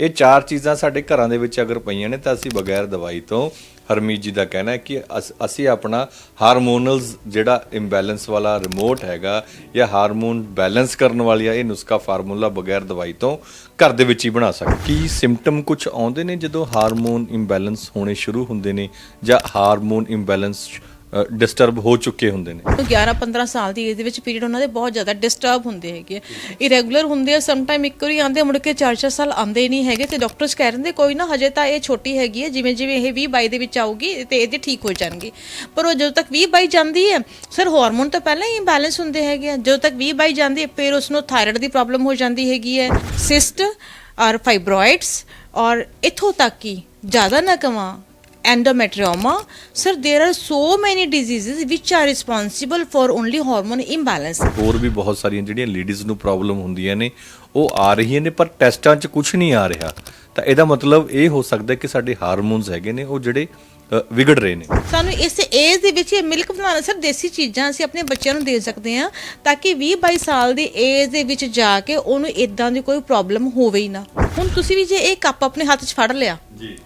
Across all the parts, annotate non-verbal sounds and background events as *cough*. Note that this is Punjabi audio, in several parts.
ਇਹ ਚਾਰ ਚੀਜ਼ਾਂ ਸਾਡੇ ਘਰਾਂ ਦੇ ਵਿੱਚ ਅਗਰ ਪਈਆਂ ਨੇ ਤਾਂ ਅਸੀਂ ਬਗੈਰ ਦਵਾਈ ਤੋਂ ਹਰਮੀਤ ਜੀ ਦਾ ਕਹਿਣਾ ਹੈ ਕਿ ਅਸ- ਅਸੀਂ ਆਪਣਾ ਹਾਰਮੋਨਲਸ ਜਿਹੜਾ ਇੰਬੈਲੈਂਸ ਵਾਲਾ ਰਿਮੋਟ ਹੈਗਾ ਜਾਂ ਹਾਰਮੋਨ ਬੈਲੈਂਸ ਕਰਨ ਵਾਲੀ ਆ, ਇਹ ਨੁਸਖਾ ਫਾਰਮੂਲਾ ਬਗੈਰ ਦਵਾਈ ਤੋਂ ਘਰ ਦੇ ਵਿੱਚ ਹੀ ਬਣਾ ਸਕਦੇ। ਕੀ ਸਿੰਪਟਮ ਕੁਝ ਆਉਂਦੇ ਨੇ ਜਦੋਂ ਹਾਰਮੋਨ ਇੰਬੈਲੈਂਸ ਹੋਣੇ ਸ਼ੁਰੂ ਹੁੰਦੇ ਨੇ ਜਾਂ ਹਾਰਮੋਨ ਇੰਬੈਲੈਂਸ ਡਿਸਟਰਬ ਹੋ ਚੁੱਕੇ ਹੁੰਦੇ ਨੇ। 11 15 ਸਾਲ ਦੀ ਏਜ ਦੇ ਵਿੱਚ ਪੀਰੀਅਡ ਉਹਨਾਂ ਦੇ ਬਹੁਤ ਜ਼ਿਆਦਾ ਡਿਸਟਰਬ ਹੁੰਦੇ ਹੈਗੇ ਇਰੈਗੂਲਰ ਹੁੰਦੇ ਆ ਸਮ ਟਾਈਮ ਇੱਕ ਵਾਰੀ ਆਉਂਦੇ ਮੁੜ ਕੇ 4-4 ਸਾਲ ਆਉਂਦੇ ਨਹੀਂ ਹੈਗੇ ਤੇ ਡਾਕਟਰਸ ਕਹਿ ਰਹੇ ਨੇ ਕੋਈ ਨਾ, ਹਜੇ ਤਾਂ ਇਹ ਛੋਟੀ ਹੈਗੀ ਹੈ ਜਿਵੇਂ ਜਿਵੇਂ ਇਹ 20 22 ਦੇ ਵਿੱਚ ਆਊਗੀ ਤੇ ਇਹਦੇ ਠੀਕ ਹੋ ਜਾਣਗੇ। ਪਰ ਉਹ ਜਦੋਂ ਤੱਕ 20 22 ਜਾਂਦੀ ਹੈ ਸਰ ਹਾਰਮੋਨ ਤਾਂ ਪਹਿਲਾਂ ਹੀ ਇੰਬੈਲੈਂਸ ਹੁੰਦੇ ਹੈਗੇ ਆ। ਜਦੋਂ ਤੱਕ 20 22 ਜਾਂਦੀ ਹੈ, ਫਿਰ ਉਸ ਨੂੰ ਥਾਇਰਾਇਡ ਦੀ ਪ੍ਰੋਬਲਮ ਹੋ ਜਾਂਦੀ ਹੈਗੀ ਹੈ। ਸਿਸਟ ਔਰ ਫਾਈਬਰੋਇਡਸ ਔਰ ਇਥੋਂ ਤੱਕ ਕਿ ਜ਼ਿਆਦਾ ਨਾ ਕਵਾਂ endometrioma. Sir there are so many diseases which are responsible for only hormone imbalance. ਹੋਰ ਵੀ ਬਹੁਤ ਸਾਰੀਆਂ ਜਿਹੜੀਆਂ ਲੇਡੀਜ਼ ਨੂੰ ਪ੍ਰੋਬਲਮ ਹੁੰਦੀਆਂ ਨੇ ਉਹ ਆ ਰਹੀਆਂ ਨੇ ਪਰ ਟੈਸਟਾਂ 'ਚ ਕੁਝ ਨਹੀਂ ਆ ਰਿਹਾ। ਤਾਂ ਇਹਦਾ ਮਤਲਬ ਇਹ ਹੋ ਸਕਦਾ ਕਿ ਸਾਡੇ ਹਾਰਮੋਨਸ ਹੈਗੇ ਨੇ ਉਹ ਜਿਹੜੇ ਅ, ਵਿਗੜ ਰਹੇ ਨੇ। ਸਾਨੂੰ ਇਸ ਏਜ ਦੇ ਵਿੱਚ ਇਹ ਮਿਲਕ ਬਣਾਉਣਾ ਸਰ ਦੇਸੀ ਚੀਜ਼ਾਂ ਅਸੀਂ ਆਪਣੇ ਬੱਚਿਆਂ ਨੂੰ ਦੇ ਸਕਦੇ ਹਾਂ ਤਾਂ ਕਿ 20 22 ਸਾਲ ਦੀ ਏਜ ਦੇ ਵਿੱਚ ਜਾ ਕੇ ਉਹਨੂੰ ਇਦਾਂ ਦੀ ਕੋਈ ਪ੍ਰੋਬਲਮ ਹੋਵੇ ਹੀ ਨਾ। ਹੁਣ ਤੁਸੀਂ ਵੀ ਜੇ ਇਹ ਕੱਪ ਆਪਣੇ ਹੱਥ 'ਚ ਫੜ ਲਿਆ ਜੀ।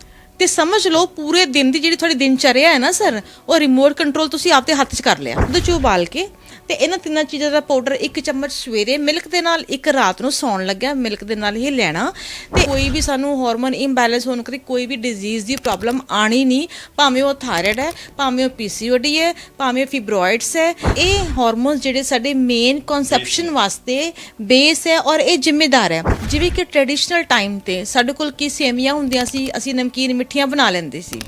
ਤੇ ਸਮਝ ਲਓ ਪੂਰੇ ਦਿਨ ਦੀ ਜਿਹੜੀ ਤੁਹਾਡੀ ਦਿਨਚਰਿਆ ਹੈ ਨਾ ਸਰ, ਉਹ ਰਿਮੋਟ ਕੰਟਰੋਲ ਤੁਸੀਂ ਆਪਦੇ ਹੱਥ 'ਚ ਕਰ ਲਿਆ। ਉਹਦੇ 'ਚ ਉਬਾਲ ਕੇ ਤੇ ਇਹਨਾਂ ਤਿੰਨਾਂ ਚੀਜ਼ਾਂ ਦਾ ਪਾਊਡਰ ਇੱਕ ਚਮਚ ਸਵੇਰੇ ਮਿਲਕ ਦੇ ਨਾਲ ਇੱਕ ਰਾਤ ਨੂੰ ਸੌਣ ਲੱਗਿਆ ਮਿਲਕ ਦੇ ਨਾਲ ਹੀ ਲੈਣਾ। ਤੇ ਕੋਈ ਵੀ ਸਾਨੂੰ ਹਾਰਮੋਨ ਇੰਬੈਲੈਂਸ ਹੋਣ ਕਰੀ ਕੋਈ ਵੀ ਡਿਜ਼ੀਜ਼ ਦੀ ਪ੍ਰੋਬਲਮ ਆਣੀ ਨਹੀਂ। ਭਾਵੇਂ ਉਹ ਥਾਇਰਾਇਡ ਹੈ ਭਾਵੇਂ ਉਹ ਪੀਸੀਓਡੀ ਹੈ ਭਾਵੇਂ ਫਿਬਰੋਇਡਸ ਹੈ ਇਹ ਹਾਰਮੋਨਸ ਜਿਹੜੇ ਸਾਡੇ ਮੇਨ ਕਨਸੈਪਸ਼ਨ ਵਾਸਤੇ ਬੇਸ ਹੈ ਔਰ ਇਹ ਜ਼ਿੰਮੇਦਾਰ ਹੈ। ਜਿਵੇਂ ਕਿ ਟ੍ਰੈਡੀਸ਼ਨਲ ਟਾਈਮ ਤੇ ਸਾਡੇ ਕੋਲ ਕੀ ਸੇਵੀਆਂ ਹੁੰਦੀਆਂ ਸੀ ਅਸੀਂ ਨਮਕੀਨ ਮਿੱਠੀਆਂ ਬਣਾ ਲੈਂਦੇ ਸੀ।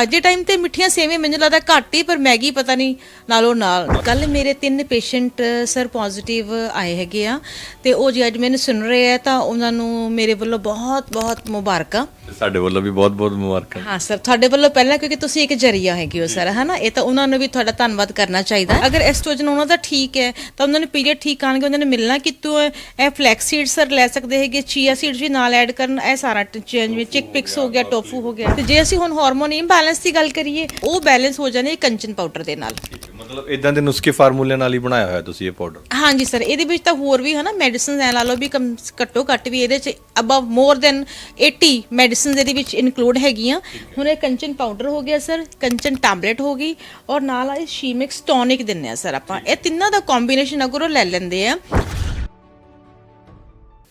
ਅੱਜ ਦੇ ਟਾਈਮ ਤੇ ਮਿੱਠੀਆਂ ਸੇਵੀਆਂ ਮੈਨੂੰ ਲੱਗਦਾ ਘੱਟ ਹੀ ਪਰ ਮੈਗੀ ਪਤਾ ਨਹੀਂ ਨਾਲੋਂ ਨਾਲ। ਕੱਲ ਮੇਰੇ ਤਿੰਨ ਪੇਸ਼ੈਂਟ ਸਰ ਪੋਜ਼ਿਟਿਵ ਆਏ ਹੈਗੇ ਆ ਤੇ ਉਹ ਜੀ ਅੱਜ ਮੈਨੂੰ ਸੁਣ ਰਹੇ ਆ ਤਾਂ ਉਹਨਾਂ ਨੂੰ ਮੇਰੇ ਵੱਲੋਂ ਬਹੁਤ ਬਹੁਤ ਮੁਬਾਰਕਾਂ। ਸਾਡੇ ਵੱਲੋਂ ਵੀ ਬਹੁਤ ਬਹੁਤ ਮੁਬਾਰਕਾਂ। ਹਾਂ ਸਰ ਤੁਹਾਡੇ ਵੱਲੋਂ ਪਹਿਲਾਂ ਕਿਉਂਕਿ ਤੁਸੀਂ ਇੱਕ ਜਰੀਆ ਹੈਗੇ ਹੋ ਸਰ ਹਨਾ? ਇਹ ਤਾਂ ਉਹਨਾਂ ਨੂੰ ਵੀ ਤੁਹਾਡਾ ਧੰਨਵਾਦ ਕਰਨਾ ਚਾਹੀਦਾ। ਅਗਰ ਐਸਟ੍ਰੋਜਨ ਉਹਨਾਂ ਦਾ ਠੀਕ ਹੈ ਤਾਂ ਉਹਨਾਂ ਨੂੰ ਪੀਰੀਅਡ ਠੀਕ ਆਣਗੇ ਉਹਨਾਂ ਨੇ ਮਿਲਣਾ ਕਿਤੋਂ ਹੈ? ਇਹ ਫਲੈਕਸ ਸੀਡ ਸਰ ਲੈ ਸਕਦੇ ਹੈਗੇ ਚੀਆ ਸੀਡਸ ਵੀ ਨਾਲ ਐਡ ਕਰਨ ਇਹ ਸਾਰਾ ਚੇਂਜ ਵਿੱਚ ਚਿਕ ਪਿਕਸ ਹੋ ਗਿਆ ਟੋਫੂ ਹੋ ਗਿਆ। ਤੇ ਜੇ ਅਸੀਂ ਹੁਣ ਹਾਰਮੋਨ ਇੰਬੈਲੈਂਸ ਦੀ ਗੱਲ ਕਰੀਏ ਉਹ ਬੈਲੈਂਸ ਹੋ ਜਾਣੇ ਕੰਚਨ ਪਾਊਡਰ ਦੇ ਨਾਲ। ਮਤਲਬ ਇਦਾਂ ਦੇ ਨੁਸਖੇ ਫਾਰਮੂਲੇ ਨਾਲ ਹੀ ਬਣਾਇਆ ਹੋਇਆ ਤੁਸੀਂ ਇਹ ਪਾਊਡਰ ਹਾਂਜੀ ਸਰ ਇਹਦੇ ਵਿੱਚ ਤਾਂ ਹੋਰ ਵੀ ਹਨਾ ਮੈਡੀਸਿਨਸ ਐ ਲਾ ਲਓ ਵੀ ਕਮ ਘੱਟੋ ਘੱਟ ਵੀ ਇਹਦੇ ਚ ਅਬਵ ਮੋਰ ਦੈਨ 80 ਮੈਡੀਸਿਨਸ ਇਹਦੇ ਵਿੱਚ ਇਨਕਲੂਡ ਹੈਗੀਆਂ। ਹੁਣ ਇਹ ਕੰਚਨ ਪਾਊਡਰ ਹੋ ਗਿਆ ਸਰ ਕੰਚਨ ਟੈਬਲੇਟ ਹੋ ਗਈ ਔਰ ਨਾਲ ਆ ਸ਼ੀਮਿਕਸ ਟੌਨਿਕ ਦਿੰਨੇ ਆ ਸਰ ਆਪਾਂ। ਇਹ ਤਿੰਨਾਂ ਦਾ ਕੰਬੀਨੇਸ਼ਨ ਅਗਰ ਉਹ ਲੈ ਲੈਂਦੇ ਆ।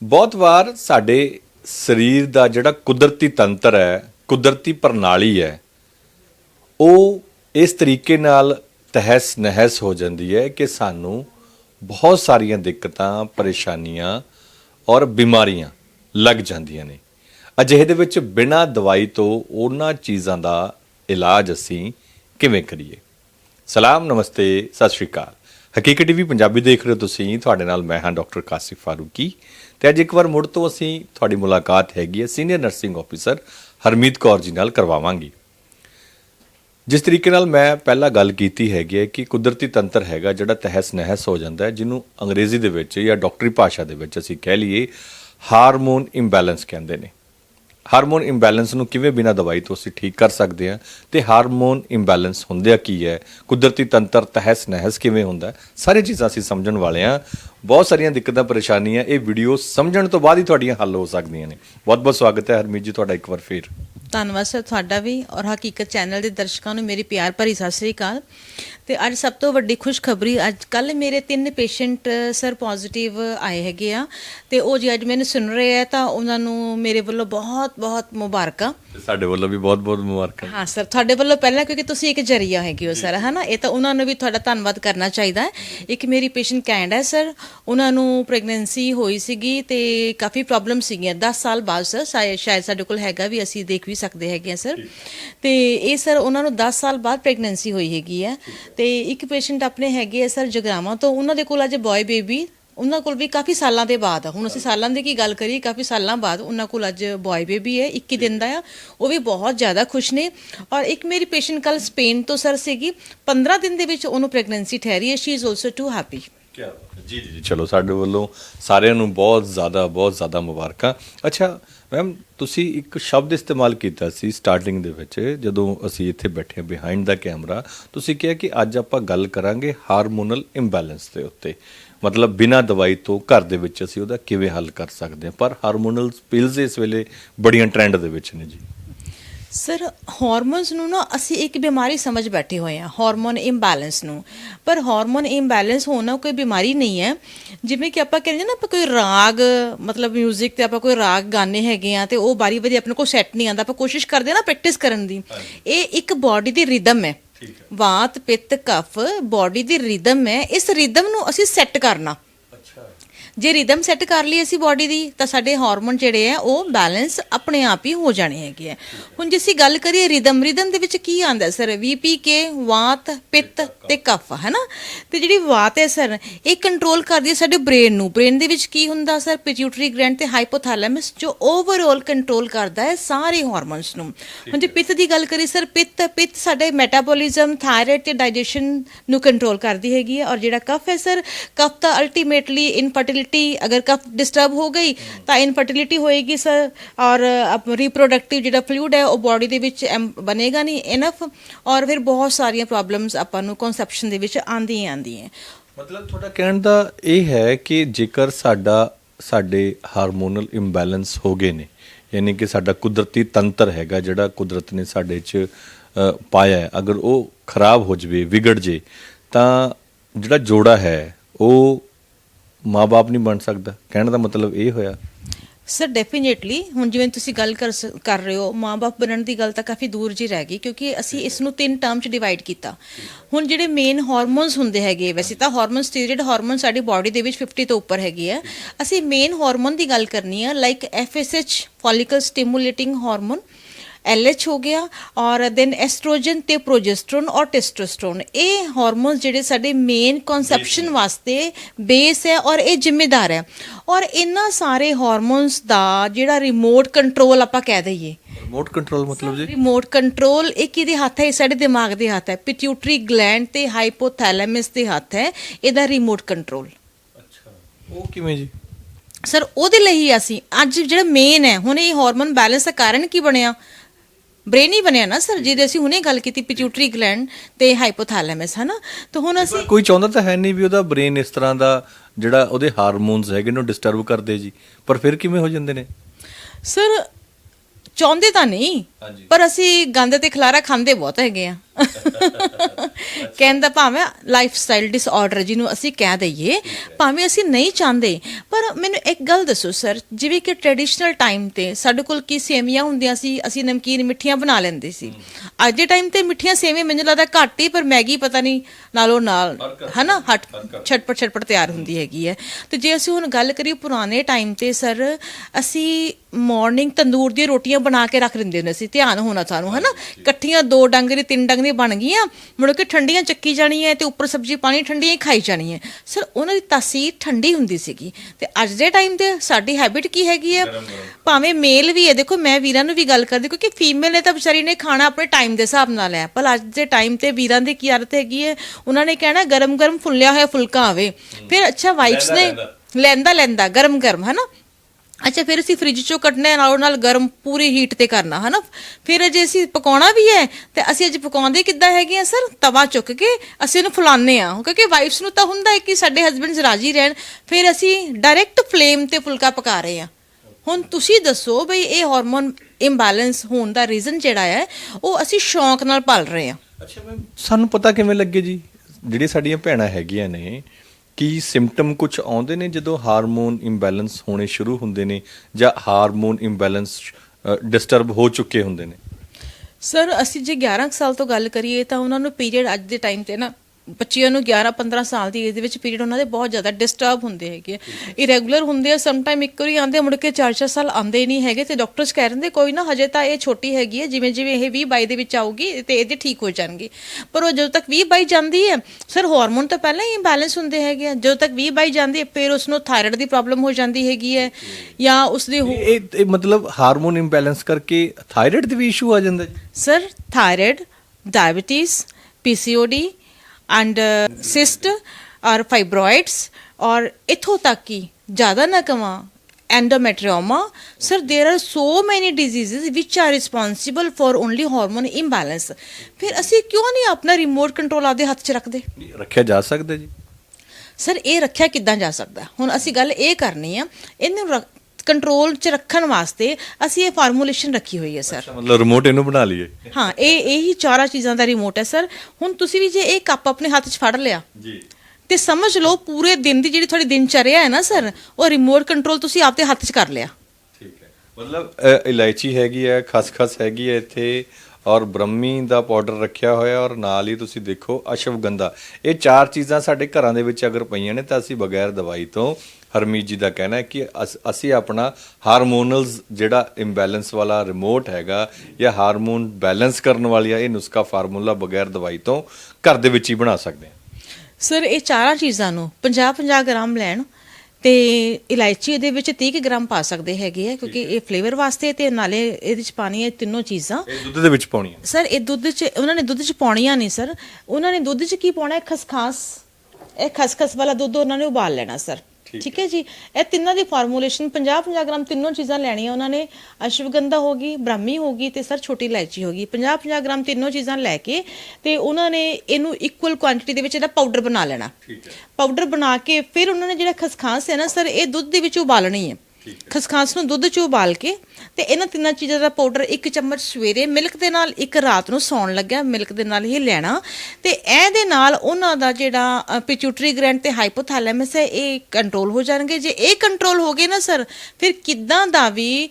ਬਹੁਤ ਵਾਰ ਸਾਡੇ ਸਰੀਰ ਦਾ ਜਿਹੜਾ ਕੁਦਰਤੀ ਤੰਤਰ ਹੈ ਕੁਦਰਤੀ ਪ੍ਰਣਾਲੀ ਹੈ ਉਹ ਇਸ ਤਰੀਕੇ ਨਾਲ ਤਹਿਸ ਨਹਿਸ ਹੋ ਜਾਂਦੀ ਹੈ ਕਿ ਸਾਨੂੰ ਬਹੁਤ ਸਾਰੀਆਂ ਦਿੱਕਤਾਂ, ਪਰੇਸ਼ਾਨੀਆਂ ਔਰ ਬਿਮਾਰੀਆਂ ਲੱਗ ਜਾਂਦੀਆਂ ਨੇ। ਅਜਿਹੇ ਦੇ ਵਿੱਚ ਬਿਨਾਂ ਦਵਾਈ ਤੋਂ ਉਹਨਾਂ ਚੀਜ਼ਾਂ ਦਾ ਇਲਾਜ ਅਸੀਂ ਕਿਵੇਂ ਕਰੀਏ? ਸਲਾਮ, ਨਮਸਤੇ, ਸਤਿ ਸ਼੍ਰੀ ਅਕਾਲ। ਹਕੀਕਤ ਟੀਵੀ ਪੰਜਾਬੀ ਦੇਖ ਰਹੇ ਹੋ ਤੁਸੀਂ। ਤੁਹਾਡੇ ਨਾਲ ਮੈਂ ਹਾਂ ਡਾਕਟਰ ਕਾਸਿਫ ਫਾਰੂਕੀ। ਤੇ ਅੱਜ ਇੱਕ ਵਾਰ ਮੁੜ ਤੋਂ ਅਸੀਂ ਤੁਹਾਡੀ ਮੁਲਾਕਾਤ ਹੈਗੀ ਹੈ, senior nursing officer Harmeet Kaur ji ਨਾਲ ਕਰਵਾਵਾਂਗੇ। ਜਿਸ ਤਰੀਕੇ ਨਾਲ ਮੈਂ ਪਹਿਲਾਂ ਗੱਲ ਕੀਤੀ ਹੈਗੀ ਹੈ ਕਿ ਕੁਦਰਤੀ ਤੰਤਰ ਹੈਗਾ ਜਿਹੜਾ ਤਹਿਸ ਨਹਿਸ ਹੋ ਜਾਂਦਾ ਹੈ, ਜਿਹਨੂੰ ਅੰਗਰੇਜ਼ੀ ਦੇ ਵਿੱਚ ਜਾਂ ਡਾਕਟਰੀ ਭਾਸ਼ਾ ਦੇ ਵਿੱਚ ਅਸੀਂ ਕਹਿ ਲਈਏ ਹਾਰਮੋਨ ਇੰਬੈਲੈਂਸ ਕਹਿੰਦੇ ਨੇ। ਹਾਰਮੋਨ ਇੰਬੈਲੈਂਸ ਨੂੰ ਕਿਵੇਂ ਬਿਨਾਂ ਦਵਾਈ ਤੋਂ ਅਸੀਂ ਠੀਕ ਕਰ ਸਕਦੇ ਹਾਂ ਤੇ ਹਾਰਮੋਨ ਇੰਬੈਲੈਂਸ ਹੁੰਦਿਆ ਕੀ ਹੈ, ਕੁਦਰਤੀ ਤੰਤਰ ਤਹਿਸ ਨਹਿਸ ਕਿਵੇਂ ਹੁੰਦਾ ਹੈ ਚੀਜ਼ਾਂ ਅਸੀਂ ਸਮਝਣ ਵਾਲੇ ਹਾਂ। ਬਹੁਤ ਸਾਰੀਆਂ ਦਿੱਕਤਾਂ ਪਰੇਸ਼ਾਨੀਆਂ ਇਹ ਵੀਡੀਓ ਸਮਝਣ ਤੋਂ ਬਾਅਦ ਹੀ ਤੁਹਾਡੀਆਂ ਹੱਲ ਹੋ ਸਕਦੀਆਂ ਨੇ। ਬਹੁਤ ਬਹੁਤ ਸਵਾਗਤ ਹੈ ਹਰਮੀਤ ਜੀ ਤੁਹਾਡਾ ਇੱਕ ਵਾਰ ਫੇਰ। ਧੰਨਵਾਦ ਸਰ ਤੁਹਾਡਾ ਵੀ ਔਰ ਹਕੀਕਤ ਚੈਨਲ ਦੇ ਦਰਸ਼ਕਾਂ ਨੂੰ ਮੇਰੀ ਪਿਆਰ ਭਰੀ ਸਤਿ ਸ੍ਰੀ ਅਕਾਲ। ਤੇ ਅੱਜ ਸਭ ਤੋਂ ਵੱਡੀ ਖੁਸ਼ਖਬਰੀ ਅੱਜ ਕੱਲ ਮੇਰੇ ਤਿੰਨ ਪੇਸ਼ੈਂਟ ਸਰ ਪੋਜ਼ਿਟਿਵ ਆਏ ਹੈਗੇ ਆ। ਤੇ ਉਹ ਜੀ ਅੱਜ ਮੈਨੂੰ ਸੁਣ ਰਹੇ ਆ ਤਾਂ ਉਹਨਾਂ ਨੂੰ ਮੇਰੇ ਵੱਲੋਂ ਬਹੁਤ ਬਹੁਤ ਮੁਬਾਰਕਾਂ। ਸਾਡੇ ਵੱਲੋਂ ਵੀ ਬਹੁਤ ਬਹੁਤ ਮੁਬਾਰਕਾਂ। ਹਾਂ ਸਰ ਤੁਹਾਡੇ ਵੱਲੋਂ ਪਹਿਲਾਂ ਕਿਉਂਕਿ ਤੁਸੀਂ ਇੱਕ ਜਰੀਆ ਹੈਗੇ ਹੋ ਸਰ ਹਨਾ? ਇਹ ਤਾਂ ਉਹਨਾਂ ਨੂੰ ਵੀ ਤੁਹਾਡਾ ਧੰਨਵਾਦ ਕਰਨਾ ਚਾਹੀਦਾ ਹੈ। ਇੱਕ ਮੇਰੀ ਪੇਸ਼ੈਂਟ ਕੈਨੇਡਾ ਹੈ ਸਰ ਉਹਨਾਂ ਨੂੰ ਪ੍ਰੈਗਨੈਂਸੀ ਹੋਈ ਸੀਗੀ ਤੇ ਕਾਫੀ ਪ੍ਰੋਬਲਮ ਸੀਗੀਆਂ। 10 ਸਾਲ ਬਾਅਦ ਸਰ ਸ਼ਾਇਦ ਸਾਡੇ ਕੋਲ ਹੈਗਾ ਵੀ ਅਸੀਂ ਦੇਖ ਵੀ ਸਕਦੇ ਹੈਗੇ ਆ ਸਰ ਤੇ ਇਹ ਸਰ ਉਹਨਾਂ ਨੂੰ 10 ਸਾਲ ਬਾਅਦ ਪ੍ਰੈਗਨੈਂਸੀ ਹੋਈ ਹੈਗੀ ਹੈ ਤੇ ਇੱਕ ਪੇਸ਼ੈਂਟ ਆਪਣੇ ਹੈਗੇ ਆ ਸਰ ਜਗਰਾਵਾਂ ਤੋਂ। ਉਹਨਾਂ ਦੇ ਕੋਲ ਅੱਜ ਬॉय ਬੇਬੀ ਉਹਨਾਂ ਕੋਲ ਵੀ ਕਾਫੀ ਸਾਲਾਂ ਦੇ ਬਾਅਦ ਆ। ਹੁਣ ਅਸੀਂ ਸਾਲਾਂ ਦੀ ਕੀ ਗੱਲ ਕਰੀਏ ਕਾਫੀ ਸਾਲਾਂ ਬਾਅਦ ਉਹਨਾਂ ਕੋਲ ਅੱਜ ਬॉय ਬੇਬੀ ਹੈ 21 ਦਿਨ ਦਾ ਆ। ਉਹ ਵੀ ਬਹੁਤ ਜ਼ਿਆਦਾ ਖੁਸ਼ ਨੇ। ਔਰ ਇੱਕ ਮੇਰੀ ਪੇਸ਼ੈਂਟ ਕੱਲ ਸਪੇਨ ਤੋਂ ਸਰ ਸੀਗੀ। 15 ਦਿਨ ਦੇ ਵਿੱਚ ਉਹਨੂੰ ਪ੍ਰੈਗਨੈਂਸੀ ਠਹਿਰੀ ਹੈ। She is also too happy ਜੀ ਜੀ ਜੀ, ਚਲੋ, ਸਾਡੇ ਵੱਲੋਂ ਸਾਰਿਆਂ ਨੂੰ ਬਹੁਤ ਜ਼ਿਆਦਾ ਬਹੁਤ ਜ਼ਿਆਦਾ ਮੁਬਾਰਕਾਂ। ਅੱਛਾ, ਮੈਮ, ਤੁਸੀਂ ਇੱਕ ਸ਼ਬਦ ਇਸਤੇਮਾਲ ਕੀਤਾ ਸੀ ਸਟਾਰਟਿੰਗ ਦੇ ਵਿੱਚ, ਜਦੋਂ ਅਸੀਂ ਇੱਥੇ ਬੈਠੇ ਬਿਹਾਈਂਡ ਦਾ ਕੈਮਰਾ ਤੁਸੀਂ ਕਿਹਾ ਕਿ ਅੱਜ ਆਪਾਂ ਗੱਲ ਕਰਾਂਗੇ ਹਾਰਮੋਨਲ ਇੰਬੈਲੈਂਸ ਦੇ ਉੱਤੇ। ਮਤਲਬ ਬਿਨਾਂ ਦਵਾਈ ਤੋਂ ਘਰ ਦੇ ਵਿੱਚ ਅਸੀਂ ਉਹਦਾ ਕਿਵੇਂ ਹੱਲ ਕਰ ਸਕਦੇ ਹਾਂ? ਪਰ ਹਾਰਮੋਨਲ ਪਿਲਸ ਇਸ ਵੇਲੇ ਬੜੀਆਂ ਟ੍ਰੈਂਡ ਦੇ ਵਿੱਚ ਨੇ ਜੀ। ਸਰ ਹਾਰਮੋਨਸ ਨੂੰ ਨਾ ਅਸੀਂ ਇੱਕ ਬਿਮਾਰੀ ਸਮਝ ਬੈਠੇ ਹੋਏ ਹਾਂ ਹਾਰਮੋਨ ਇੰਬੈਲੈਂਸ ਨੂੰ। ਪਰ ਹਾਰਮੋਨ ਇੰਬੈਲੈਂਸ ਹੋਣਾ ਕੋਈ ਬਿਮਾਰੀ ਨਹੀਂ ਹੈ। ਜਿਵੇਂ ਕਿ ਆਪਾਂ ਕਹਿੰਦੇ ਨਾ ਆਪਾਂ ਕੋਈ ਰਾਗ ਮਤਲਬ 뮤직 ਤੇ ਆਪਾਂ ਕੋਈ ਰਾਗ ਗਾਣੇ ਹੈਗੇ ਆ ਤੇ ਉਹ ਬਾਰੀ ਵਾਰੀ ਆਪਣੇ ਕੋਲ ਸੈੱਟ ਨਹੀਂ ਆਂਦਾ ਆਪਾਂ ਕੋਸ਼ਿਸ਼ ਕਰਦੇ ਆ ਨਾ ਪ੍ਰੈਕਟਿਸ ਕਰਨ ਦੀ। ਇਹ ਇੱਕ ਬਾਡੀ ਦੀ ਰਿਦਮ ਹੈ। ਵਾਤ ਪਿੱਤ ਕਫ ਬਾਡੀ ਦੀ ਰਿਦਮ ਹੈ। ਇਸ ਰਿਦਮ ਨੂੰ ਅਸੀਂ ਸੈੱਟ ਕਰਨਾ। ਜੇ ਰਿਦਮ ਸੈੱਟ ਕਰ ਲਈ ਅਸੀਂ ਬਾਡੀ ਦੀ ਤਾਂ ਸਾਡੇ ਹਾਰਮੋਨ ਜਿਹੜੇ ਆ ਉਹ ਬੈਲੈਂਸ ਆਪਣੇ ਆਪ ਹੀ ਹੋ ਜਾਣੇ ਹੈਗੇ ਆ। ਹੁਣ ਜੇ ਅਸੀਂ ਗੱਲ ਕਰੀਏ ਰਿਦਮ ਰਿਦਮ ਦੇ ਵਿੱਚ ਕੀ ਆਂਦਾ ਸਰ ਵੀਪੀਕੇ ਵਾਤ ਪਿੱਤ ਤੇ ਕਫ ਹੈ ਨਾ ਤੇ ਜਿਹੜੀ ਵਾਤ ਹੈ ਸਰ ਇਹ ਕੰਟਰੋਲ ਕਰਦੀ ਹੈ ਸਾਡੇ ਬ੍ਰੇਨ ਨੂੰ। ਬ੍ਰੇਨ ਦੇ ਵਿੱਚ ਕੀ ਹੁੰਦਾ ਸਰ ਪਿਟਿਊਟਰੀ ਗਲੈਂਡ ਤੇ ਹਾਈਪੋਥੈਲੈਮਸ ਜੋ ਓਵਰਆਲ ਕੰਟਰੋਲ ਕਰਦਾ ਹੈ ਸਾਰੇ ਹਾਰਮੋਨਸ ਨੂੰ। ਹੁਣ ਜੇ ਪਿੱਤ ਦੀ ਗੱਲ ਕਰੀ ਸਰ ਪਿੱਤ ਪਿੱਤ ਸਾਡੇ ਮੈਟਾਬੋਲਿਜ਼ਮ ਥਾਇਰਾਇਡ ਤੇ ਡਾਈਜੈਸ਼ਨ ਨੂੰ ਕੰਟਰੋਲ ਕਰਦੀ ਹੈਗੀ ਹੈ। ਔਰ ਜਿਹੜਾ ਕਫ ਹੈ ਸਰ ਕਫ ਤਾਂ ਅਲਟੀਮੇਟਲੀ ਇਨਫਰਟੀਲਿਟੀ ਅਗਰ ਕਫ ਡਿਸਟਰਬ ਹੋ ਗਈ, ਤਾਂ ਇਨਫਰਟੀਲਿਟੀ ਹੋਏਗੀ ਸਰ ਔਰ ਰੀਪਰੋਡਕਟਿਵ ਜਿਹੜਾ ਫਲੂਇਡ ਹੈ, ਉਹ ਬਾਡੀ ਦੇ ਵਿੱਚ ਐਮ- ਬਣੇਗਾ ਨਹੀਂ ਇਨਫ ਔਰ ਫਿਰ ਬਹੁਤ ਸਾਰੀਆਂ ਪ੍ਰੋਬਲਮਸ ਆਪਾਂ ਨੂੰ ਕਨਸੈਪਸ਼ਨ ਦੇ ਵਿੱਚ ਆਂਦੀਆਂ ਆਂਦੀਆਂ ਮਤਲਬ ਤੁਹਾਡਾ ਕਹਿਣ ਦਾ ਇਹ ਹੈ ਕਿ ਜੇਕਰ ਸਾਡਾ, ਸਾਡੇ ਹਾਰਮੋਨਲ ਇੰਬੈਲੈਂਸ ਹੋ ਗਏ ਨੇ, ਯਾਨੀ ਕਿ ਸਾਡਾ ਕੁਦਰਤੀ ਤੰਤਰ ਹੈਗਾ ਜਿਹੜਾ ਕੁਦਰਤ ਨੇ ਸਾਡੇ 'ਚ ਪਾਇਆ ਹੈ, ਅਗਰ ਉਹ ਖਰਾਬ ਹੋ ਜਵੇ, ਵਿਗੜ ਜੇ, ਤਾਂ ਜਿਹੜਾ ਜੋੜਾ ਹੈ, ਉਹ ਮਾਪੇ ਨਹੀਂ ਬਣ ਸਕਦਾ। ਕਹਿਣ ਦਾ ਮਤਲਬ ਇਹ ਹੋਇਆ। ਸਰ ਡੈਫੀਨੇਟਲੀ ਹੁਣ ਜਿਵੇਂ ਤੁਸੀਂ ਗੱਲ ਕਰ ਸ- ਕਰ ਰਹੇ ਹੋ, ਮਾਂ-ਬਾਪ ਬਣਨ ਦੀ ਗੱਲ ਤਾਂ ਕਾਫੀ ਦੂਰ ਜੀ ਰਹਿ ਗਈ, ਕਿਉਂਕਿ ਅਸੀਂ ਇਸ ਨੂੰ ਤਿੰਨ ਟਰਮ ਚ ਡਿਵਾਈਡ ਕੀਤਾ। ਹੁਣ ਜਿਹੜੇ ਮੇਨ ਹਾਰਮੋਨਸ ਹੁੰਦੇ ਹੈਗੇ, ਵੈਸੇ ਤਾਂ ਹਾਰਮੋਨਸ ਸਟੀਰੋਇਡ ਹਾਰਮੋਨ ਸਾਡੀ ਬਾਡੀ ਦੇ ਵਿੱਚ 50 ਤੋਂ ਉੱਪਰ ਹੈਗੀ ਹੈ। ਅਸੀਂ ਮੇਨ ਹਾਰਮੋਨ ਦੀ ਗੱਲ ਕਰਨੀ ਆ like FSH follicle stimulating hormone LH ਹੋ ਗਿਆ ਔਰ ਦੈਨ ਐਸਟ੍ਰੋਜਨ ਤੇ ਪ੍ਰੋਜੈਸਟਰੋਨ ਔਰ ਟੈਸਟੋਸਟਰੋਨ ਇਹ ਹਾਰਮੋਨਸ ਜਿਹੜੇ ਸਾਡੇ ਮੇਨ ਕਨਸੈਪਸ਼ਨ ਵਾਸਤੇ ਬੇਸ ਹੈ ਔਰ ਇਹ ਜ਼ਿੰਮੇਦਾਰ ਹੈ। ਔਰ ਇਹਨਾਂ ਸਾਰੇ ਹਾਰਮੋਨਸ ਦਾ ਜਿਹੜਾ ਰਿਮੋਟ ਕੰਟਰੋਲ ਆਪਾਂ ਕਹਿ ਦਈਏ। ਰਿਮੋਟ ਕੰਟਰੋਲ ਮਤਲਬ ਜੀ? ਰਿਮੋਟ ਕੰਟਰੋਲ ਇਹ ਕਿਹਦੇ ਹੱਥ ਹੈ? ਇਹ ਸਾਡੇ ਦਿਮਾਗ ਦੇ ਹੱਥ ਹੈ। ਪਿਟਿਊਟਰੀ ਗਲੈਂਡ ਤੇ ਹਾਈਪੋਥੈਲੈਮਸ ਦੇ ਹੱਥ ਹੈ। ਇਹਦਾ ਰਿਮੋਟ ਕੰਟਰੋਲ ਅੱਛਾ। ਉਹ ਕਿਵੇਂ ਜੀ? ਸਰ ਉਹਦੇ ਲਈ ਅਸੀਂ ਅੱਜ ਜਿਹੜਾ ਮੇਨ ਹੈ ਹੁਣ ਇਹ ਹਾਰਮੋਨ ਬੈਲੈਂਸ ਦਾ ਕਾਰਨ ਕੀ ਬਣਿਆ? ਬ੍ਰੇਨ ਹੀ ਬਣਿਆ ਨਾ ਸਰ ਜਿਹਦੇ ਅਸੀਂ ਹੁਣੇ ਗੱਲ ਕੀਤੀ ਪਿਟਿਊਟਰੀ ਗਲੈਂਡ ਤੇ ਹਾਈਪੋਥੈਲੈਮਸ ਹੈ ਨਾ ਤਾਂ ਹੁਣ ਅਸੀਂ ਕੋਈ ਚਾਹੁੰਦਾ ਤਾਂ ਹੈ ਨਹੀਂ ਵੀ ਉਹਦਾ ਬ੍ਰੇਨ ਇਸ ਤਰ੍ਹਾਂ ਦਾ ਜਿਹੜਾ ਉਹਦੇ ਹਾਰਮੋਨਸ ਹੈਗੇ ਨੂੰ ਡਿਸਟਰਬ ਕਰਦੇ ਜੀ। ਪਰ ਫਿਰ ਕਿਵੇਂ ਹੋ ਜਾਂਦੇ ਨੇ? ਸਰ ਚਾਹੁੰਦੇ ਤਾਂ ਨਹੀਂ। ਪਰ ਅਸੀਂ ਗੰਦ ਤੇ ਖਲਾਰਾ ਖਾਂਦੇ ਬਹੁਤ ਹੈਗੇ ਆ। ਕਹਿੰਦਾ ਭਾਵੇਂ ਲਾਈਫ ਸਟਾਈਲ ਡਿਸਆਰਡਰ ਜਿਹਨੂੰ ਅਸੀਂ ਕਹਿ ਦਈਏ। ਭਾਵੇਂ ਅਸੀਂ ਨਹੀਂ ਚਾਹੁੰਦੇ, ਪਰ ਮੈਨੂੰ ਇੱਕ ਗੱਲ ਦੱਸੋ ਸਰ ਜਿਵੇਂ ਕਿ ਟ੍ਰੈਡੀਸ਼ਨਲ ਟਾਈਮ ਤੇ ਸਾਡੇ ਕੋਲ ਕੀ ਸੇਵੀਆਂ ਹੁੰਦੀਆਂ ਸੀ, ਅਸੀਂ ਨਮਕੀਨ ਮਿੱਠੀਆਂ ਬਣਾ ਲੈਂਦੇ ਸੀ। ਅੱਜ ਦੇ ਟਾਈਮ ਤੇ ਮਿੱਠੀਆਂ ਸੇਵੀਆਂ ਮੈਨੂੰ ਲੱਗਦਾ ਘੱਟ ਹੀ ਪਰ ਮੈਗੀ ਪਤਾ ਨਹੀਂ ਨਾਲੋਂ ਨਾਲ ਹਨਾ? ਹਟ ਛਟਪਟ ਛਟਪਟ ਤਿਆਰ ਹੁੰਦੀ ਹੈਗੀ ਹੈ। ਤੇ ਜੇ ਅਸੀਂ ਹੁਣ ਗੱਲ ਕਰੀਏ ਪੁਰਾਣੇ ਟਾਈਮ ਤੇ ਸਰ ਅਸੀਂ ਮਾਰਨਿੰਗ ਤੰਦੂਰ ਦੀਆਂ ਰੋਟੀਆਂ ਬਣਾ ਕੇ ਰੱਖ ਦਿੰਦੇ ਹੁੰਦੇ ਸੀ ਧਿਆਨ ਹੋਣਾ ਸਾਨੂੰ ਹਨਾ? ਇਕੱਠੀਆਂ ਦੋ ਡੰਗ ਦੀ ਤਿੰਨ ਡੰਗ ਦੀਆਂ ਬਣ ਗਈਆਂ ਮੁੜ ਕੇ ਠੰਡੀਆਂ ਚੱਕੀ ਜਾਣੀਆਂ ਤੇ ਉੱਪਰ ਸਬਜ਼ੀ ਪਾਣੀ ਠੰਡੀਆਂ ਹੀ ਖਾਈ ਜਾਣੀ ਹੈ ਸਰ ਉਹਨਾਂ ਦੀ ਤਾਸੀਰ ਠੰਡੀ ਹੁੰਦੀ ਸੀਗੀ। ਤੇ ਅੱਜ ਦੇ ਟਾਈਮ ਤੇ ਸਾਡੀ ਹੈਬਿਟ ਕੀ ਹੈਗੀ ਹੈ? ਭਾਵੇਂ ਮੇਲ ਵੀ ਹੈ ਦੇਖੋ ਮੈਂ ਵੀਰਾਂ ਨੂੰ ਵੀ ਗੱਲ ਕਰਦੀ ਕਿਉਂਕਿ ਫੀਮੇਲ ਨੇ ਤਾਂ ਵਿਚਾਰੀ ਨੇ ਖਾਣਾ ਆਪਣੇ ਟਾਈਮ ਦੇ ਹਿਸਾਬ ਨਾਲ ਹੈ। ਪਰ ਅੱਜ ਦੇ ਟਾਈਮ ਤੇ ਵੀਰਾਂ ਦੀ ਕੀ ਆਦਤ ਹੈਗੀ ਹੈ ਉਹਨਾਂ ਨੇ ਕਹਿਣਾ ਗਰਮ ਗਰਮ ਫੁੱਲਿਆ ਹੋਇਆ ਫੁਲਕਾ ਆਵੇ। ਫਿਰ ਅੱਛਾ ਵਾਈਫਸ ਨੇ ਲੈਂਦਾ ਲੈਂਦਾ। ਗਰਮ ਗਰਮ ਹੈ ਨਾ ਅੱਛਾ ਫਿਰ ਅਸੀਂ ਫ੍ਰਿਜ ਚੋਂ ਕੱਢਣਾ ਹੈ, ਨਾਲੋਂ ਨਾਲ ਗਰਮ ਪੂਰੀ ਹੀਟ ਤੇ ਕਰਨਾ ਹਨਾ? ਫਿਰ ਜੇ ਅਸੀਂ ਪਕਾਉਣਾ ਵੀ ਹੈ ਤੇ ਅਸੀਂ ਅੱਜ ਪਕਾਉਂਦੇ ਕਿੱਦਾਂ ਹੈਗੇ ਆ ਸਰ ਤਵਾ ਚੁੱਕ ਕੇ ਅਸੀਂ ਉਹਨੂੰ ਫੁਲਾਉਂਦੇ ਆ ਕਿਉਂਕਿ ਵਾਈਫਸ ਨੂੰ ਤਾਂ ਹੁੰਦਾ ਹੈ ਕਿ ਸਾਡੇ ਹਸਬੰਡਸ ਰਾਜੀ ਰਹਿਣ। ਫਿਰ ਅਸੀਂ ਡਾਇਰੈਕਟ ਫਲੇਮ ਤੇ ਫੁਲਕਾ ਪਕਾ ਰਹੇ ਆ ਹੁਣ ਤੁਸੀਂ ਦੱਸੋ ਬਈ ਇਹ ਹਾਰਮੋਨ ਇੰਬੈਲੈਂਸ ਹੋਣ ਦਾ ਰੀਜ਼ਨ ਜਿਹੜਾ ਹੈ ਉਹ ਅਸੀਂ ਸ਼ੌਂਕ ਨਾਲ ਪਾਲ ਰਹੇ ਆ ਅੱਛਾ ਮੈਮ। ਸਾਨੂੰ ਪਤਾ ਕਿਵੇਂ ਲੱਗੇ ਜੀ? ਜਿਹੜੀ ਸਾਡੀਆਂ ਭੈਣਾਂ ਹੈਗੀਆਂ ਨੇ ਕੀ ਸਿੰਪਟਮ ਕੁਝ ਆਉਂਦੇ ਨੇ ਜਦੋਂ ਹਾਰਮੋਨ ਇੰਬੈਲੈਂਸ ਹੋਣੇ ਸ਼ੁਰੂ ਹੁੰਦੇ ਨੇ ਜਾਂ ਹਾਰਮੋਨ ਇੰਬੈਲੈਂਸ ਡਿਸਟਰਬ ਹੋ ਚੁੱਕੇ ਹੁੰਦੇ ਨੇ? ਸਰ ਅਸੀਂ ਜੇ 11 ਕੁ ਸਾਲ ਤੋਂ ਗੱਲ ਕਰੀਏ ਤਾਂ ਉਹਨਾਂ ਨੂੰ ਪੀਰੀਅਡ ਅੱਜ ਦੇ ਟਾਈਮ ਤੇ ਨਾ ਬੱਚਿਆਂ ਨੂੰ 11 15 ਸਾਲ ਦੀ ਏਜ ਦੇ ਵਿੱਚ ਪੀਰੀਅਡ ਉਹਨਾਂ ਦੇ ਬਹੁਤ ਜ਼ਿਆਦਾ ਡਿਸਟਰਬ ਹੁੰਦੇ ਹੈਗੇ ਇਰੈਗੂਲਰ ਹੁੰਦੇ ਆ ਸਮ ਟਾਈਮ ਇੱਕ ਵਾਰੀ ਆਂਦੇ ਮੁੜ ਕੇ 4-4 ਸਾਲ ਆਂਦੇ ਨਹੀਂ ਹੈਗੇ ਤੇ ਡਾਕਟਰਸ ਕਹਿ ਰਹੇ ਨੇ ਕੋਈ ਨਾ ਹਜੇ ਤਾਂ ਇਹ ਛੋਟੀ ਹੈਗੀ ਹੈ ਜਿਵੇਂ ਜਿਵੇਂ ਇਹ 20 ਬਾਈ ਦੇ ਵਿੱਚ ਆਊਗੀ ਤੇ ਇਹਦੇ ਠੀਕ ਹੋ ਜਾਣਗੇ। ਪਰ ਉਹ ਜਦੋਂ ਤੱਕ 20 ਬਾਈ ਜਾਂਦੀ ਹੈ ਸਰ ਹਾਰਮੋਨ ਤਾਂ ਪਹਿਲਾਂ ਹੀ ਇੰਬੈਲੈਂਸ ਹੁੰਦੇ ਹੈਗੇ ਆ। ਜਦੋਂ ਤੱਕ 20 ਬਾਈ ਜਾਂਦੀ ਹੈ ਫਿਰ ਉਸ ਨੂੰ ਥਾਇਰਾਇਡ ਦੀ ਪ੍ਰੋਬਲਮ ਹੋ ਜਾਂਦੀ ਹੈਗੀ ਹੈ ਜਾਂ ਉਸ ਦੇ ਇਹ ਮਤਲਬ ਹਾਰਮੋਨ ਇੰਬੈਲੈਂਸ ਕਰਕੇ ਥਾਇਰਾਇਡ ਦੇ ਵੀ ਇਸ਼ੂ ਆ ਜਾਂਦਾ sir thyroid diabetes PCOD and cyst or fibroids ਔਰ ਇਥੋਂ ਤੱਕ ਕਿ ਜ਼ਿਆਦਾ ਨਾ ਕਵਾਂ endometrioma sir there are so many diseases which are responsible for only hormone imbalance. ਫਿਰ ਅਸੀਂ ਕਿਉਂ ਨਹੀਂ ਆਪਣਾ ਰਿਮੋਟ ਕੰਟਰੋਲ ਆਪਦੇ ਹੱਥ 'ਚ ਰੱਖਦੇ? ਰੱਖਿਆ ਜਾ ਸਕਦਾ ਜੀ। ਸਰ ਇਹ ਰੱਖਿਆ ਕਿੱਦਾਂ ਜਾ ਸਕਦਾ? ਹੁਣ ਅਸੀਂ ਗੱਲ ਇਹ ਕਰਨੀ ਆ ਇਹਨੂੰ ਕੰਟਰੋਲ 'ਚ ਰੱਖਣ ਵਾਸਤੇ ਅਸੀਂ ਇਹ ਫਾਰਮੂਲੇਸ਼ਨ ਰੱਖੀ ਹੋਈ ਹੈ ਸਰ ਮਤਲਬ ਰਿਮੋਟ ਇਹਨੂੰ ਬਣਾ ਲਈਏ। ਹਾਂ ਇਹ ਇਹੀ ਚਾਰਾਂ ਚੀਜ਼ਾਂ ਦਾ ਰਿਮੋਟ ਹੈ ਸਰ ਹੁਣ ਤੁਸੀਂ ਵੀ ਜੇ ਇਹ ਕੱਪ ਆਪਣੇ ਹੱਥ 'ਚ ਫੜ ਲਿਆ ਜੀ। ਤੇ ਸਮਝ ਲਓ ਪੂਰੇ ਦਿਨ ਦੀ ਜਿਹੜੀ ਤੁਹਾਡੀ ਦਿਨਚਰਿਆ ਹੈ ਨਾ ਸਰ ਉਹ ਰਿਮੋਟ ਕੰਟਰੋਲ ਤੁਸੀਂ ਆਪਦੇ ਹੱਥ 'ਚ ਕਰ ਲਿਆ। ਠੀਕ ਹੈ। ਮਤਲਬ ਅ, ਇਲਾਇਚੀ ਹੈਗੀ ਹੈ ਖਸਖਸ ਹੈਗੀ ਹੈ ਇੱਥੇ ਔਰ ਬ੍ਰਹਮੀ ਦਾ ਪਾਊਡਰ ਰੱਖਿਆ ਹੋਇਆ ਔਰ ਨਾਲ ਹੀ ਤੁਸੀਂ ਦੇਖੋ ਅਸ਼ਵਗੰਧਾ ਇਹ ਚਾਰ ਚੀਜ਼ਾਂ ਸਾਡੇ ਘਰਾਂ ਦੇ ਵਿੱਚ ਅਗਰ ਪਈਆਂ ਨੇ ਤਾਂ ਅਸੀਂ ਬਗੈਰ ਦਵਾਈ ਤੋਂ ਹਰਮੀਤ ਜੀ ਦਾ ਕਹਿਣਾ ਹੈ ਕਿ ਅਸ- ਅਸੀਂ ਆਪਣਾ ਹਾਰਮੋਨਲਸ ਜਿਹੜਾ ਇੰਬੈਲੈਂਸ ਵਾਲਾ ਰਿਮੋਟ ਹੈਗਾ ਜਾਂ ਹਾਰਮੋਨ ਬੈਲੈਂਸ ਕਰਨ ਵਾਲੀ ਇਹ ਨੁਸਖਾ ਫਾਰਮੂਲਾ ਬਗੈਰ ਦਵਾਈ ਤੋਂ ਘਰ ਦੇ ਵਿੱਚ ਹੀ ਬਣਾ ਸਕਦੇ ਹਾਂ। ਸਰ ਇਹ ਚਾਰਾਂ ਚੀਜ਼ਾਂ ਨੂੰ 50-50 ਗ੍ਰਾਮ ਲੈਣ ਤੇ ਇਲਾਇਚੀ ਇਹਦੇ ਵਿੱਚ 30 ਕੁ ਗ੍ਰਾਮ ਪਾ ਸਕਦੇ ਹੈਗੇ ਆ ਕਿਉਂਕਿ ਇਹ ਫਲੇਵਰ ਵਾਸਤੇ ਤੇ ਨਾਲੇ ਇਹਦੇ ਵਿੱਚ ਪਾਣੀ ਹੈ ਤਿੰਨੋਂ ਚੀਜ਼ਾਂ। ਇਹ ਦੁੱਧ ਦੇ ਵਿੱਚ ਪਾਉਣੀ ਹੈ ਸਰ ਇਹ ਦੁੱਧ 'ਚ ਉਹਨਾਂ ਨੇ ਦੁੱਧ 'ਚ ਪਾਉਣੀਆਂ ਨਹੀਂ ਸਰ। ਉਹਨਾਂ ਨੇ ਦੁੱਧ 'ਚ ਕੀ ਪਾਉਣਾ? ਹੈ ਖਸਖਾਸ ਇਹ ਖਸਖਸ ਵਾਲਾ ਦੁੱਧ ਉਹਨਾਂ ਨੇ ਉਬਾਲ ਲੈਣਾ ਸਰ। ਠੀਕ ਹੈ ਜੀ। ਇਹ ਤਿੰਨਾਂ ਦੀ ਫਾਰਮੂਲੇਸ਼ਨ 50-50 ਗ੍ਰਾਮ ਤਿੰਨੋਂ ਚੀਜ਼ਾਂ ਲੈਣੀਆਂ ਉਹਨਾਂ ਨੇ। ਅਸ਼ਵਗੰਧਾ ਹੋਗੀ ਬ੍ਰਾਹਮੀ ਹੋਗੀ ਤੇ ਸਰ ਛੋਟੀ ਇਲਾਇਚੀ ਹੋਗੀ 50-50 ਗ੍ਰਾਮ ਤਿੰਨੋਂ ਚੀਜ਼ਾਂ ਲੈ ਕੇ ਤੇ ਉਹਨਾਂ ਨੇ ਇਹਨੂੰ ਇਕੁਅਲ ਕੁਆਂਟੀਟੀ ਦੇ ਵਿੱਚ ਇਹਦਾ ਪਾਊਡਰ ਬਣਾ ਲੈਣਾ। ਠੀਕ ਹੈ। ਪਾਊਡਰ ਬਣਾ ਕੇ ਫਿਰ ਉਹਨਾਂ ਨੇ ਜਿਹੜਾ ਖਸਖਾਸ ਹੈ ਨਾ ਸਰ ਇਹ ਦੁੱਧ ਦੇ ਵਿੱਚ ਉਬਾਲਣੀ ਹੈ। ਖਸਖਾਸ ਨੂੰ ਦੁੱਧ 'ਚ ਉਬਾਲ ਕੇ ਤੇ ਇਹਨਾਂ ਤਿੰਨਾਂ ਚੀਜ਼ਾਂ ਦਾ ਪਾਊਡਰ ਇੱਕ ਚਮਚ ਸਵੇਰੇ ਮਿਲਕ ਦੇ ਨਾਲ, ਇੱਕ ਰਾਤ ਨੂੰ ਸੌਣ ਲੱਗਿਆ, ਮਿਲਕ ਦੇ ਨਾਲ ਹੀ ਲੈਣਾ। ਤੇ ਇਹਦੇ ਨਾਲ ਉਹਨਾਂ ਦਾ ਜਿਹੜਾ ਪਿਚੂਟਰੀ ਗ੍ਰੈਂਡ ਤੇ ਹਾਈਪੋਥੈਲੈਮਸ ਹੈ, ਇਹ ਕੰਟਰੋਲ ਹੋ ਜਾਣਗੇ। ਜੇ ਇਹ ਕੰਟਰੋਲ ਹੋ ਗਏ ਨਾ ਸਰ, ਫਿਰ ਕਿੱਦਾਂ ਦਾ ਵੀ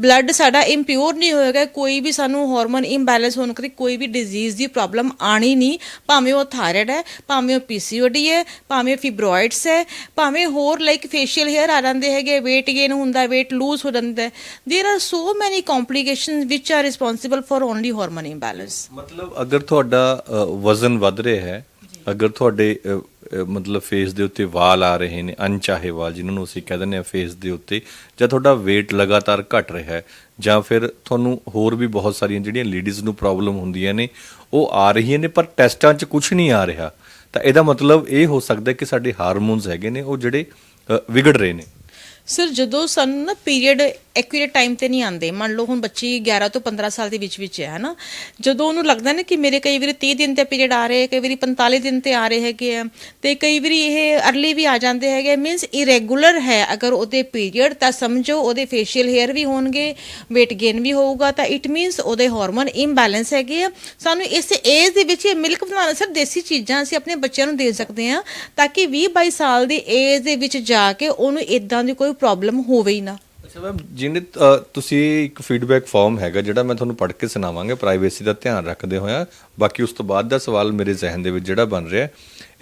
ਬਲੱਡ ਸਾਡਾ ਇੰਪਿਓਰ ਨਹੀਂ ਹੋਏਗਾ, ਕੋਈ ਵੀ ਸਾਨੂੰ ਹਾਰਮੋਨ ਇੰਬੈਲੈਂਸ ਹੋਣ ਕਰਕੇ ਕੋਈ ਵੀ ਡਿਜ਼ੀਜ਼ ਦੀ ਪ੍ਰੋਬਲਮ ਆਣੀ ਨਹੀਂ। ਭਾਵੇਂ ਉਹ ਥਾਇਰਾਇਡ ਹੈ, ਭਾਵੇਂ ਉਹ ਪੀਸੀਓਡੀ ਹੈ, ਭਾਵੇਂ ਫਿਬਰੋਇਡਸ ਹੈ, ਭਾਵੇਂ ਹੋਰ ਲਾਈਕ ਫੇਸ਼ੀਅਲ ਹੇਅਰ ਆ ਜਾਂਦੇ ਹੈਗੇ weight gain ਹੁੰਦਾ weight lose ਹੋ ਜਾਂਦਾ ਹੈ। There are so many complications which are responsible for only hormone imbalance. ਮਤਲਬ ਅਗਰ ਤੁਹਾਡਾ ਅ, ਵਜ਼ਨ ਵੱਧ ਰਿਹਾ ਹੈ ਅਗਰ ਤੁਹਾਡੇ ਅ, ਅ, ਮਤਲਬ ਫੇਸ ਦੇ ਉੱਤੇ ਵਾਲ ਆ ਰਹੇ ਨੇ ਅਣਚਾਹੇ ਵਾਲ ਜਿਨ੍ਹਾਂ ਨੂੰ ਅਸੀਂ ਕਹਿ ਦਿੰਦੇ ਹਾਂ ਫੇਸ weight ਲਗਾਤਾਰ ਘਟ ਰਿਹਾ ਹੈ ਜਾਂ ਫਿਰ ਤੁਹਾਨੂੰ ਹੋਰ ਵੀ ਬਹੁਤ ਸਾਰੀਆਂ ਜਿਹੜੀਆਂ ਲੇਡੀਜ਼ ਨੂੰ ਪ੍ਰੋਬਲਮ ਹੁੰਦੀਆਂ ਨੇ ਉਹ ਆ ਰਹੀਆਂ ਨੇ ਪਰ ਟੈਸਟਾਂ 'ਚ ਕੁਝ ਨਹੀਂ ਆ ਰਿਹਾ। ਤਾਂ ਇਹਦਾ ਮਤਲਬ ਇਹ ਹੋ ਸਕਦਾ ਹੈ ਕਿ ਸਾਡੇ ਹਾਰਮੋਨਸ ਹੈਗੇ ਨੇ ਉਹ ਜਿਹੜੇ ਵਿਗੜ ਰਹੇ ਨੇ। ਸਰ ਜਦੋਂ ਸਾਨੂੰ ਨਾ ਪੀਰੀਅਡ ਐਕੂਰੇਟ ਟਾਈਮ ਤੇ ਨਹੀਂ ਆਉਂਦੇ। ਮੰਨ ਲਓ ਹੁਣ ਬੱਚੀ 11 ਤੋਂ 15 ਸਾਲ ਦੇ ਵਿੱਚ ਵਿੱਚ ਹੈ, ਹਨਾ? ਜਦੋਂ ਉਹਨੂੰ ਲੱਗਦਾ ਨਾ ਕਿ ਮੇਰੇ ਕਈ ਵਾਰੀ 30 ਦਿਨ ਤੇ ਪੀਰੀਅਡ ਆ ਰਹੇ, ਕਈ ਵਾਰੀ 45 ਦਿਨ ਤੇ ਆ ਰਹੇ ਹੈਗੇ ਆ, ਤੇ ਕਈ ਵਾਰੀ ਇਹ ਅਰਲੀ ਵੀ ਆ ਜਾਂਦੇ ਹੈਗੇ ਮੀਨਸ ਇਰੈਗੂਲਰ ਹੈ। ਅਗਰ ਉਹਦੇ ਪੀਰੀਅਡ ਤਾਂ ਸਮਝੋ ਉਹਦੇ ਫੇਸ਼ੀਅਲ ਹੇਅਰ ਵੀ ਹੋਣਗੇ, weight gain ਵੀ ਹੋਊਗਾ, ਤਾਂ ਇਟ ਮੀਨਸ ਉਹਦੇ ਹਾਰਮੋਨ ਇੰਬੈਲੈਂਸ ਹੈਗੇ ਆ। ਸਾਨੂੰ ਇਸ ਏਜ ਦੇ ਵਿੱਚ ਇਹ ਮਿਲਕ ਬਣਾਉਣਾ ਸਰ ਦੇਸੀ ਚੀਜ਼ਾਂ ਅਸੀਂ ਆਪਣੇ ਬੱਚਿਆਂ ਨੂੰ ਦੇ ਸਕਦੇ ਆ ਤਾਂ ਕਿ 20 22 ਸਾਲ ਦੀ ਏਜ ਦੇ ਵਿੱਚ ਜਾ ਕੇ ਉਹਨੂੰ ਇਦਾਂ ਦੀ ਕੋਈ ਪ੍ਰੋਬਲਮ ਹੋਵੇ ਹੀ ਨਾ। ਅੱਛਾ ਮੈਮ, ਜਿਹਨੇ ਤੁਸੀਂ ਇੱਕ ਫੀਡਬੈਕ ਫਾਰਮ ਹੈਗਾ ਜਿਹੜਾ ਮੈਂ ਤੁਹਾਨੂੰ ਪੜ੍ਹ ਕੇ ਸੁਣਾਵਾਂਗਾ ਪ੍ਰਾਈਵੇਸੀ ਦਾ ਧਿਆਨ ਰੱਖਦੇ ਹੋਇਆ ਬਾਕੀ ਉਸ ਤੋਂ ਬਾਅਦ ਦਾ ਸਵਾਲ ਮੇਰੇ ਜ਼ਿਹਨ ਦੇ ਵਿੱਚ ਜਿਹੜਾ ਬਣ ਰਿਹਾ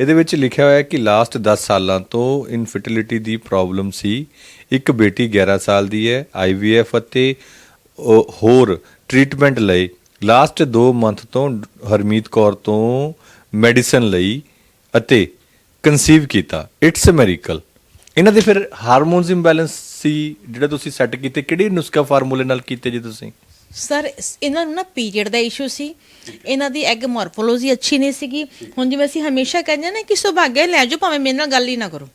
ਇਹਦੇ ਵਿੱਚ ਲਿਖਿਆ ਹੋਇਆ ਹੈ ਕਿ ਲਾਸਟ 10 ਸਾਲਾਂ ਤੋਂ ਇਨਫਰਟੀਲਿਟੀ ਦੀ ਪ੍ਰੋਬਲਮ ਸੀ। ਇੱਕ ਬੇਟੀ 11 ਸਾਲ ਦੀ ਹੈ ਆਈਵੀਐਫ ਅਤੇ ਹੋਰ ਟ੍ਰੀਟਮੈਂਟ ਲਈ। ਲਾਸਟ 2 ਮੰਥ ਤੋਂ ਹਰਮੀਤ ਕੌਰ ਤੋਂ ਮੈਡੀਸਨ ਲਈ ਅਤੇ ਕਨਸੀਵ ਕੀਤਾ। ਇਟਸ ਅ ਮੈਰੀਕਲ ਇਹਨਾਂ ਦੇ ਫਿਰ ਹਾਰਮੋਨਸ ਇੰਬੈਲੈਂਸ ਸੀ ਜਿਹੜਾ ਤੁਸੀਂ ਸੈੱਟ ਕੀਤੇ ਕਿਹੜੀ ਨੁਸਖਾ ਫਾਰਮੂਲੇ ਨਾਲ ਕੀਤੇ ਜੀ ਤੁਸੀਂ? ਸਰ ਇਹਨਾਂ ਨੂੰ ਨਾ ਪੀਰੀਅਡ ਦਾ ਇਸ਼ੂ ਸੀ। ਇਹਨਾਂ ਦੀ ਐਗ ਮਾਰਫੋਲੋਜੀ ਅੱਛੀ ਨਹੀਂ ਸੀਗੀ। ਹੁਣ ਜਿਵੇਂ ਅਸੀਂ ਹਮੇਸ਼ਾ ਕਹਿੰਦੇ ਨਾ ਕਿ ਸੁਭਾਗਿਆ ਲੈ ਜਾਓ ਭਾਵੇਂ ਮੇਰੇ ਨਾਲ ਗੱਲ ਹੀ ਨਾ ਕਰੋ।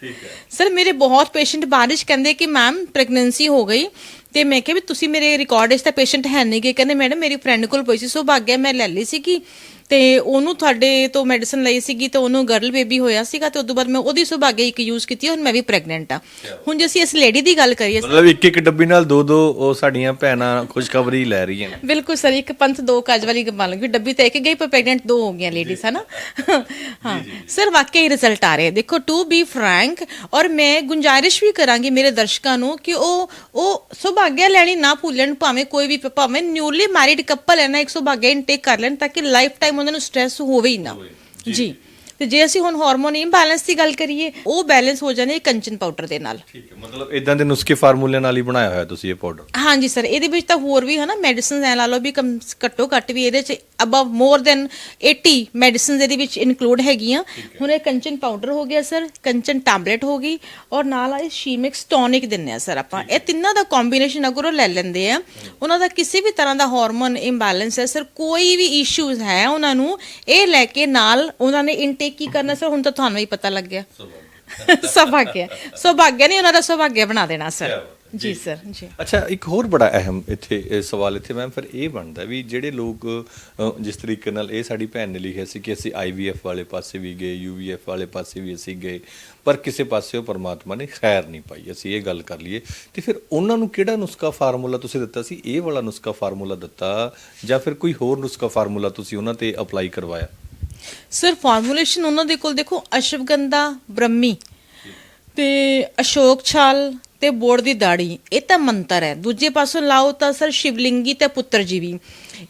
ਠੀਕ ਹੈ। ਸਰ ਮੇਰੇ ਬਹੁਤ ਪੇਸ਼ੈਂਟ ਬਾਰਿਸ਼ ਕਹਿੰਦੇ ਕਿ ਮੈਮ ਪ੍ਰੈਗਨੈਂਸੀ ਹੋ ਗਈ। ਤੇ ਮੈਂ ਕਿਹਾ ਵੀ ਤੁਸੀਂ ਮੇਰੇ ਰਿਕਾਰਡ 'ਚ ਤਾਂ ਪੇਸ਼ੈਂਟ ਹੈ ਨਹੀਂ ਗੇ। ਕਹਿੰਦੇ ਮੈਡਮ ਮੇਰੀ ਫਰੈਂਡ ਕੋਲ ਪਈ ਸੀ ਸੁਭਾਗਿਆ ਮੈਂ ਲੈ ਲਈ ਸੀਗੀ। ਤੇ ਉਹਨੂੰ ਤੁਹਾਡੇ ਤੋਂ ਮੈਡੀਸਨ ਲਈ ਸੀਗੀ ਤੇ ਉਹਨੂੰ ਗਰਲ ਬੇਬੀ ਹੋਇਆ ਸੀਗਾ ਤੇ ਉਸ ਤੋਂ ਬਾਅਦ ਮੈਂ ਉਹਦੀ ਸੁਭਾਗਿਆ ਇੱਕ ਯੂਜ਼ ਕੀਤੀ ਹੁਣ ਮੈਂ ਵੀ ਪ੍ਰੈਗਨੈਂਟ ਆ। ਹੁਣ ਜੇ ਅਸੀਂ ਇਸ ਲੇਡੀ ਦੀ ਗੱਲ ਕਰੀਏ ਮਤਲਬ ਇੱਕ ਇੱਕ ਡੱਬੀ ਨਾਲ ਦੋ ਦੋ ਉਹ ਸਾਡੀਆਂ ਭੈਣਾਂ ਖੁਸ਼ਖਬਰੀ ਲੈ ਰਹੀਆਂ ਨੇ। ਬਿਲਕੁਲ ਸਰ ਇੱਕ ਪੰਥ ਦੋ ਕਾਜ ਵਾਲੀ ਗੱਲ ਲਗੀ ਡੱਬੀ ਤਾਂ ਇੱਕ ਗਈ ਪਰ ਪ੍ਰੈਗਨੈਂਟ ਦੋ ਹੋ ਗਈਆਂ ਲੇਡੀਜ਼ ਹਨਾ? *laughs* ਹਾਂ। ਸਰ ਵਾਕਈ ਰਿਜ਼ਲਟ ਆ ਰਹੇ ਦੇਖੋ ਟੂ ਬੀ ਫ੍ਰੈਂਕ ਔਰ ਮੈਂ ਗੁੰਜਾਇਸ਼ ਵੀ ਕਰਾਂਗੀ ਮੇਰੇ ਦਰਸ਼ਕਾਂ ਨੂੰ ਕਿ ਉਹ ਉਹ ਸੁਭਾਗਿਆ ਲੈਣੀ ਨਾ ਭੁੱਲਣ ਭਾਵੇਂ ਕੋਈ ਵੀ ਭਾਵੇਂ ਨਿਊਲੀ ਮੈਰਿਡ ਕਪਲ ਹੈ ਨਾ ਇੱਕ ਸੁਭਾਗਿਆ ਇਨਟੇਕ ਕਰ ਲੈਣ ਤਾਂ ਕਿ ਲਾਈਫ ਟਾਈਮ ਉਹਨਾਂ ਨੂੰ ਸਟ੍ਰੈਸ ਹੋਵੇ ਹੀ ਨਾ। ਜੀ। ਤੇ ਜੇ ਅਸੀਂ ਹੁਣ ਹਾਰਮੋਨ ਇੰਬੈਲੈਂਸ ਦੀ ਗੱਲ ਕਰੀਏ ਉਹ ਬੈਲੈਂਸ ਹੋ ਜਾਣੇ ਕੰਚਨ ਪਾਊਡਰ ਦੇ ਨਾਲ। ਠੀਕ ਹੈ ਮਤਲਬ ਇਦਾਂ ਦੇ ਨੁਸਖੇ ਫਾਰਮੂਲਿਆਂ ਨਾਲ ਹੀ ਬਣਾਇਆ ਹੋਇਆ ਤੁਸੀਂ ਇਹ ਪਾਊਡਰ ਹਾਂਜੀ ਸਰ ਇਹਦੇ ਵਿੱਚ ਤਾਂ ਹੋਰ ਵੀ ਹਨਾ ਮੈਡੀਸਿਨਸ ਐ ਲਾ ਲਓ ਵੀ ਕਮ ਘੱਟੋ ਘੱਟ ਵੀ ਇਹਦੇ ਚ ਅਬਵ ਮੋਰ ਦੈਨ 80 ਮੈਡੀਸਿਨਸ ਇਹਦੇ ਵਿੱਚ ਇਨਕਲੂਡ ਹੈਗੀਆਂ। ਹੁਣ ਇਹ ਕੰਚਨ ਪਾਊਡਰ ਹੋ ਗਿਆ ਸਰ ਕੰਚਨ ਟੈਬਲੇਟ ਹੋ ਗਈ ਔਰ ਨਾਲ ਆ ਸ਼ੀਮਿਕਸ ਟੌਨਿਕ ਦਿੰਨੇ ਆ ਸਰ ਆਪਾਂ। ਇਹ ਤਿੰਨਾਂ ਦਾ ਕੰਬੀਨੇਸ਼ਨ ਅਗਰ ਉਹ ਲੈ ਲੈਂਦੇ ਆ ਉਹਨਾਂ ਦਾ ਕਿਸੇ ਵੀ ਤਰ੍ਹਾਂ ਦਾ ਹਾਰਮੋਨ ਇੰਬੈਲੈਂਸ ਹੈ ਸਰ ਕੋਈ ਵੀ ਇਸ਼ੂਜ਼ ਹੈ ਉਹਨਾਂ ਨੂੰ ਇਹ ਲੈ ਕੇ ਨਾਲ ਉਹਨਾਂ ਨੇ ਇਨਟੇਕ ਕੀ ਕਰਨਾ? ਸਰ ਹੁਣ ਤਾਂ ਤੁਹਾਨੂੰ ਹੀ ਪਤਾ ਲੱਗ ਗਿਆ। ਸੁਭਾਗਿਆ। *laughs* ਸੁਭਾਗਿਆ। ਨਹੀਂ ਉਹਨਾਂ ਦਾ ਸੁਭਾਗਿਆ ਬਣਾ ਦੇਣਾ ਸਰ। ਜੀ ਸਰ ਜੀ। ਅੱਛਾ ਇੱਕ ਹੋਰ ਬੜਾ ਅਹਿਮ ਇੱਥੇ ਸਵਾਲ ਇੱਥੇ ਮੈਮ ਫਿਰ ਇਹ ਬਣਦਾ ਵੀ ਜਿਹੜੇ ਲੋਕ ਜਿਸ ਤਰੀਕੇ ਨਾਲ ਇਹ ਸਾਡੀ ਭੈਣ ਨੇ ਲਿਖਿਆ ਸੀ ਕਿ ਅਸੀਂ ਆਈਵੀਐਫ ਵਾਲੇ ਪਾਸੇ ਵੀ ਗਏ ਯੂਵੀਐਫ ਵਾਲੇ ਪਾਸੇ ਵੀ ਅਸੀਂ ਗਏ ਪਰ ਕਿਸੇ ਪਾਸੇ ਉਹ ਪਰਮਾਤਮਾ ਨੇ ਖੈਰ ਨਹੀਂ ਪਾਈ। ਅਸੀਂ ਇਹ ਗੱਲ ਕਰ ਲਈਏ। ਤੇ ਫਿਰ ਉਹਨਾਂ ਨੂੰ ਕਿਹੜਾ ਨੁਸਖਾ ਫਾਰਮੂਲਾ ਤੁਸੀਂ ਦਿੱਤਾ ਸੀ? ਇਹ ਵਾਲਾ ਨੁਸਖਾ ਫਾਰਮੂਲਾ ਦਿੱਤਾ ਜਾਂ ਫਿਰ ਕੋਈ ਹੋਰ ਨੁਸਖਾ ਫਾਰਮੂਲਾ ਤੁਸੀਂ ਉਹਨਾਂ ਤੇ ਅਪਲਾਈ ਕਰਵਾਇਆ? ਸਰ ਫਾਰਮੂਲੇਸ਼ਨ ਉਹਨਾਂ ਦੇ ਕੋਲ ਦੇਖੋ ਅਸ਼ਵਗੰਧਾ ਬ੍ਰਹਮੀ ਤੇ ਅਸ਼ੋਕ ਛਾਲ ਤੇ ਬੋੜ ਦੀ ਦਾੜੀ ਇਹ ਤਾਂ ਮੰਤਰ ਹੈ। ਦੂਜੇ ਪਾਸੋਂ ਲਾਓ ਤਾਂ ਸਰ ਸ਼ਿਵਲਿੰਗੀ ਤੇ ਪੁੱਤਰ ਜੀਵੀ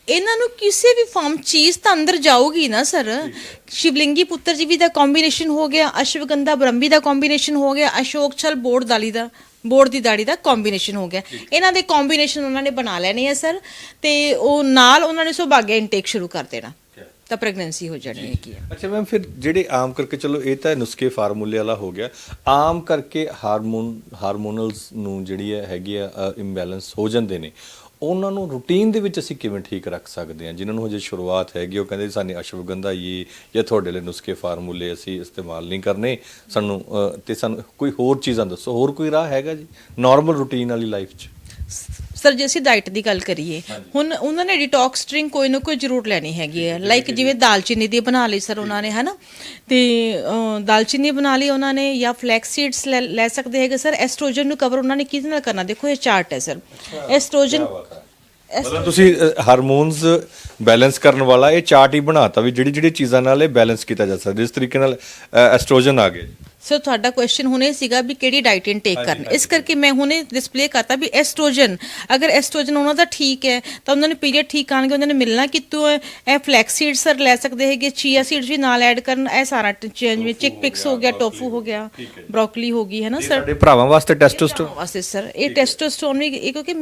ਇਹਨਾਂ ਨੂੰ ਕਿਸੇ ਵੀ ਫਾਰਮ ਚੀਜ਼ ਤਾਂ ਅੰਦਰ ਜਾਊਗੀ ਨਾ ਸਰ? ਸ਼ਿਵਲਿੰਗੀ ਪੁੱਤਰ ਜੀਵੀ ਦਾ ਕੰਬੀਨੇਸ਼ਨ ਹੋ ਗਿਆ ਅਸ਼ਵਗੰਧਾ ਬ੍ਰਹਮੀ ਦਾ ਕੰਬੀਨੇਸ਼ਨ ਹੋ ਗਿਆ ਅਸ਼ੋਕ ਛਾਲ ਬੋੜ ਦਾਲੀ ਦਾ ਬੋੜ ਦੀ ਦਾੜੀ ਦਾ ਕੰਬੀਨੇਸ਼ਨ ਹੋ ਗਿਆ। ਇਹਨਾਂ ਦੇ ਕੰਬੀਨੇਸ਼ਨ ਉਹਨਾਂ ਨੇ ਬਣਾ ਲੈਣੇ ਆ ਸਰ। ਤੇ ਉਹ ਨਾਲ ਉਹਨਾਂ ਨੇ ਸੁਭਾਗਿਆ ਇਨਟੇਕ ਸ਼ੁਰੂ ਕਰ ਦੇਣਾ। ਤਾਂ ਪ੍ਰੈਗਨੈਂਸੀ ਹੋ ਜਾਣੀ ਹੈ ਕੀ ਅੱਛਾ ਮੈਮ ਫਿਰ ਜਿਹੜੇ ਆਮ ਕਰਕੇ ਚਲੋ ਇਹ ਤਾਂ ਨੁਸਖੇ ਫਾਰਮੂਲੇ ਵਾਲਾ ਹੋ ਗਿਆ। ਆਮ ਕਰਕੇ ਹਾਰਮੋਨ ਹਾਰਮੋਨਲਸ ਨੂੰ ਜਿਹੜੀ ਹੈ ਹੈਗੀ ਆ ਇੰਬੈਲੈਂਸ ਹੋ ਜਾਂਦੇ ਨੇ। ਉਹਨਾਂ ਨੂੰ ਰੂਟੀਨ ਦੇ ਵਿੱਚ ਅਸੀਂ ਕਿਵੇਂ ਠੀਕ ਰੱਖ ਸਕਦੇ ਹਾਂ? ਜਿਨ੍ਹਾਂ ਨੂੰ ਹਜੇ ਸ਼ੁਰੂਆਤ ਹੈਗੀ ਉਹ ਕਹਿੰਦੇ ਸਾਨੇ ਅਸ਼ਵਗੰਧਾ ਇਹ ਜਾਂ ਤੁਹਾਡੇ ਲਈ ਨੁਸਖੇ ਫਾਰਮੂਲੇ ਅਸੀਂ ਇਸਤੇਮਾਲ ਨਹੀਂ ਕਰਨੇ। ਸਾਨੂੰ ਤੇ ਸਾਨੂੰ ਕੋਈ ਹੋਰ ਚੀਜ਼ਾਂ ਦੱਸੋ। ਹੋਰ ਕੋਈ ਰਾਹ ਹੈਗਾ ਜੀ? ਨਾਰਮਲ ਰੂਟੀਨ ਵਾਲੀ ਲਾਈਫ 'ਚ। ਸਰ ਜੇ ਅਸੀਂ ਡਾਈਟ ਦੀ ਗੱਲ ਕਰੀਏ ਹੁਣ ਉਹਨਾਂ ਨੇ ਡਿਟੌਕਸ ਡਰਿੰਕ ਕੋਈ ਨਾ ਕੋਈ ਜ਼ਰੂਰ ਲੈਣੀ ਹੈਗੀ ਹੈ। ਲਾਈਕ ਜਿਵੇਂ ਦਾਲਚੀਨੀ ਦੀ ਬਣਾ ਲਈ ਸਰ ਉਹਨਾਂ ਨੇ ਹੈਨਾ? ਤੇ ਦਾਲਚੀਨੀ ਬਣਾ ਲਈ ਉਹਨਾਂ ਨੇ ਜਾਂ ਫਲੈਕਸ ਸੀਡਸ ਲੈ ਸਕਦੇ ਹੈਗੇ ਸਰ। ਐਸਟ੍ਰੋਜਨ ਨੂੰ ਕਵਰ ਉਹਨਾਂ ਨੇ ਕਿਹਦੇ ਨਾਲ ਕਰਨਾ? ਦੇਖੋ ਇਹ ਚਾਰਟ ਹੈ ਸਰ। ਐਸਟ੍ਰੋਜਨ ਮਤਲਬ ਤੁਸੀਂ ਹਾਰਮੋਨਸ ਬੈਲੈਂਸ ਕਰਨ ਵਾਲਾ ਇਹ ਚਾਰਟ ਹੀ ਬਣਾਤਾ ਵੀ ਜਿਹੜੀ ਜਿਹੜੀ ਚੀਜ਼ਾਂ ਨਾਲ ਇਹ ਬੈਲੈਂਸ ਕੀਤਾ ਜਾ ਸਕਦਾ ਜਿਸ ਤਰੀਕੇ ਨਾਲ ਐਸਟ੍ਰੋਜਨ ਆ ਗਏ। ਸਰ ਤੁਹਾਡਾ ਕੁਐਸਚਨ ਹੁਣੇ ਸੀਗਾ ਵੀ ਕਿਹੜੀ ਡਾਈਟ ਇਨਟੇਕ ਕਰਨੀ। ਇਸ ਕਰਕੇ ਮੈਂ ਹੁਣੇ ਡਿਸਪਲੇ ਕਰਤਾ ਵੀ ਐਸਟ੍ਰੋਜਨ ਅਗਰ ਐਸਟ੍ਰੋਜਨ ਉਹਨਾਂ ਦਾ ਠੀਕ ਹੈ ਤਾਂ ਉਹਨਾਂ ਨੇ ਪੀਰੀਅਡ ਠੀਕ ਆਣਗੇ ਉਹਨਾਂ ਨੇ ਮਿਲਣਾ ਕਿੱਥੋਂ ਹੈ? ਇਹ ਫਲੈਕਸ ਸੀਡ ਸਰ ਲੈ ਸਕਦੇ ਹੈਗੇ ਚੀਆ ਸੀਡਸ ਵੀ ਨਾਲ ਐਡ ਕਰਨ ਇਹ ਸਾਰਾ ਚੇਂਜ ਵਿੱਚ ਚਿਕ ਪਿਕਸ ਹੋ ਗਿਆ ਟੋਫੂ ਹੋ ਗਿਆ ਬ੍ਰੋਕਲੀ ਹੋ। ਗਈ ਹੈ ਨਾ ਸਰ? ਸਾਡੇ ਭਰਾਵਾਂ ਵਾਸਤੇ ਟੈਸਟੋਸਟਰੋਨ ਵਾਸਤੇ ਸਰ ਇਹ ਟੈਸਟੋਸਟਰੋਨ ਵੀ ਇਹ ਕਿਉਂਕਿ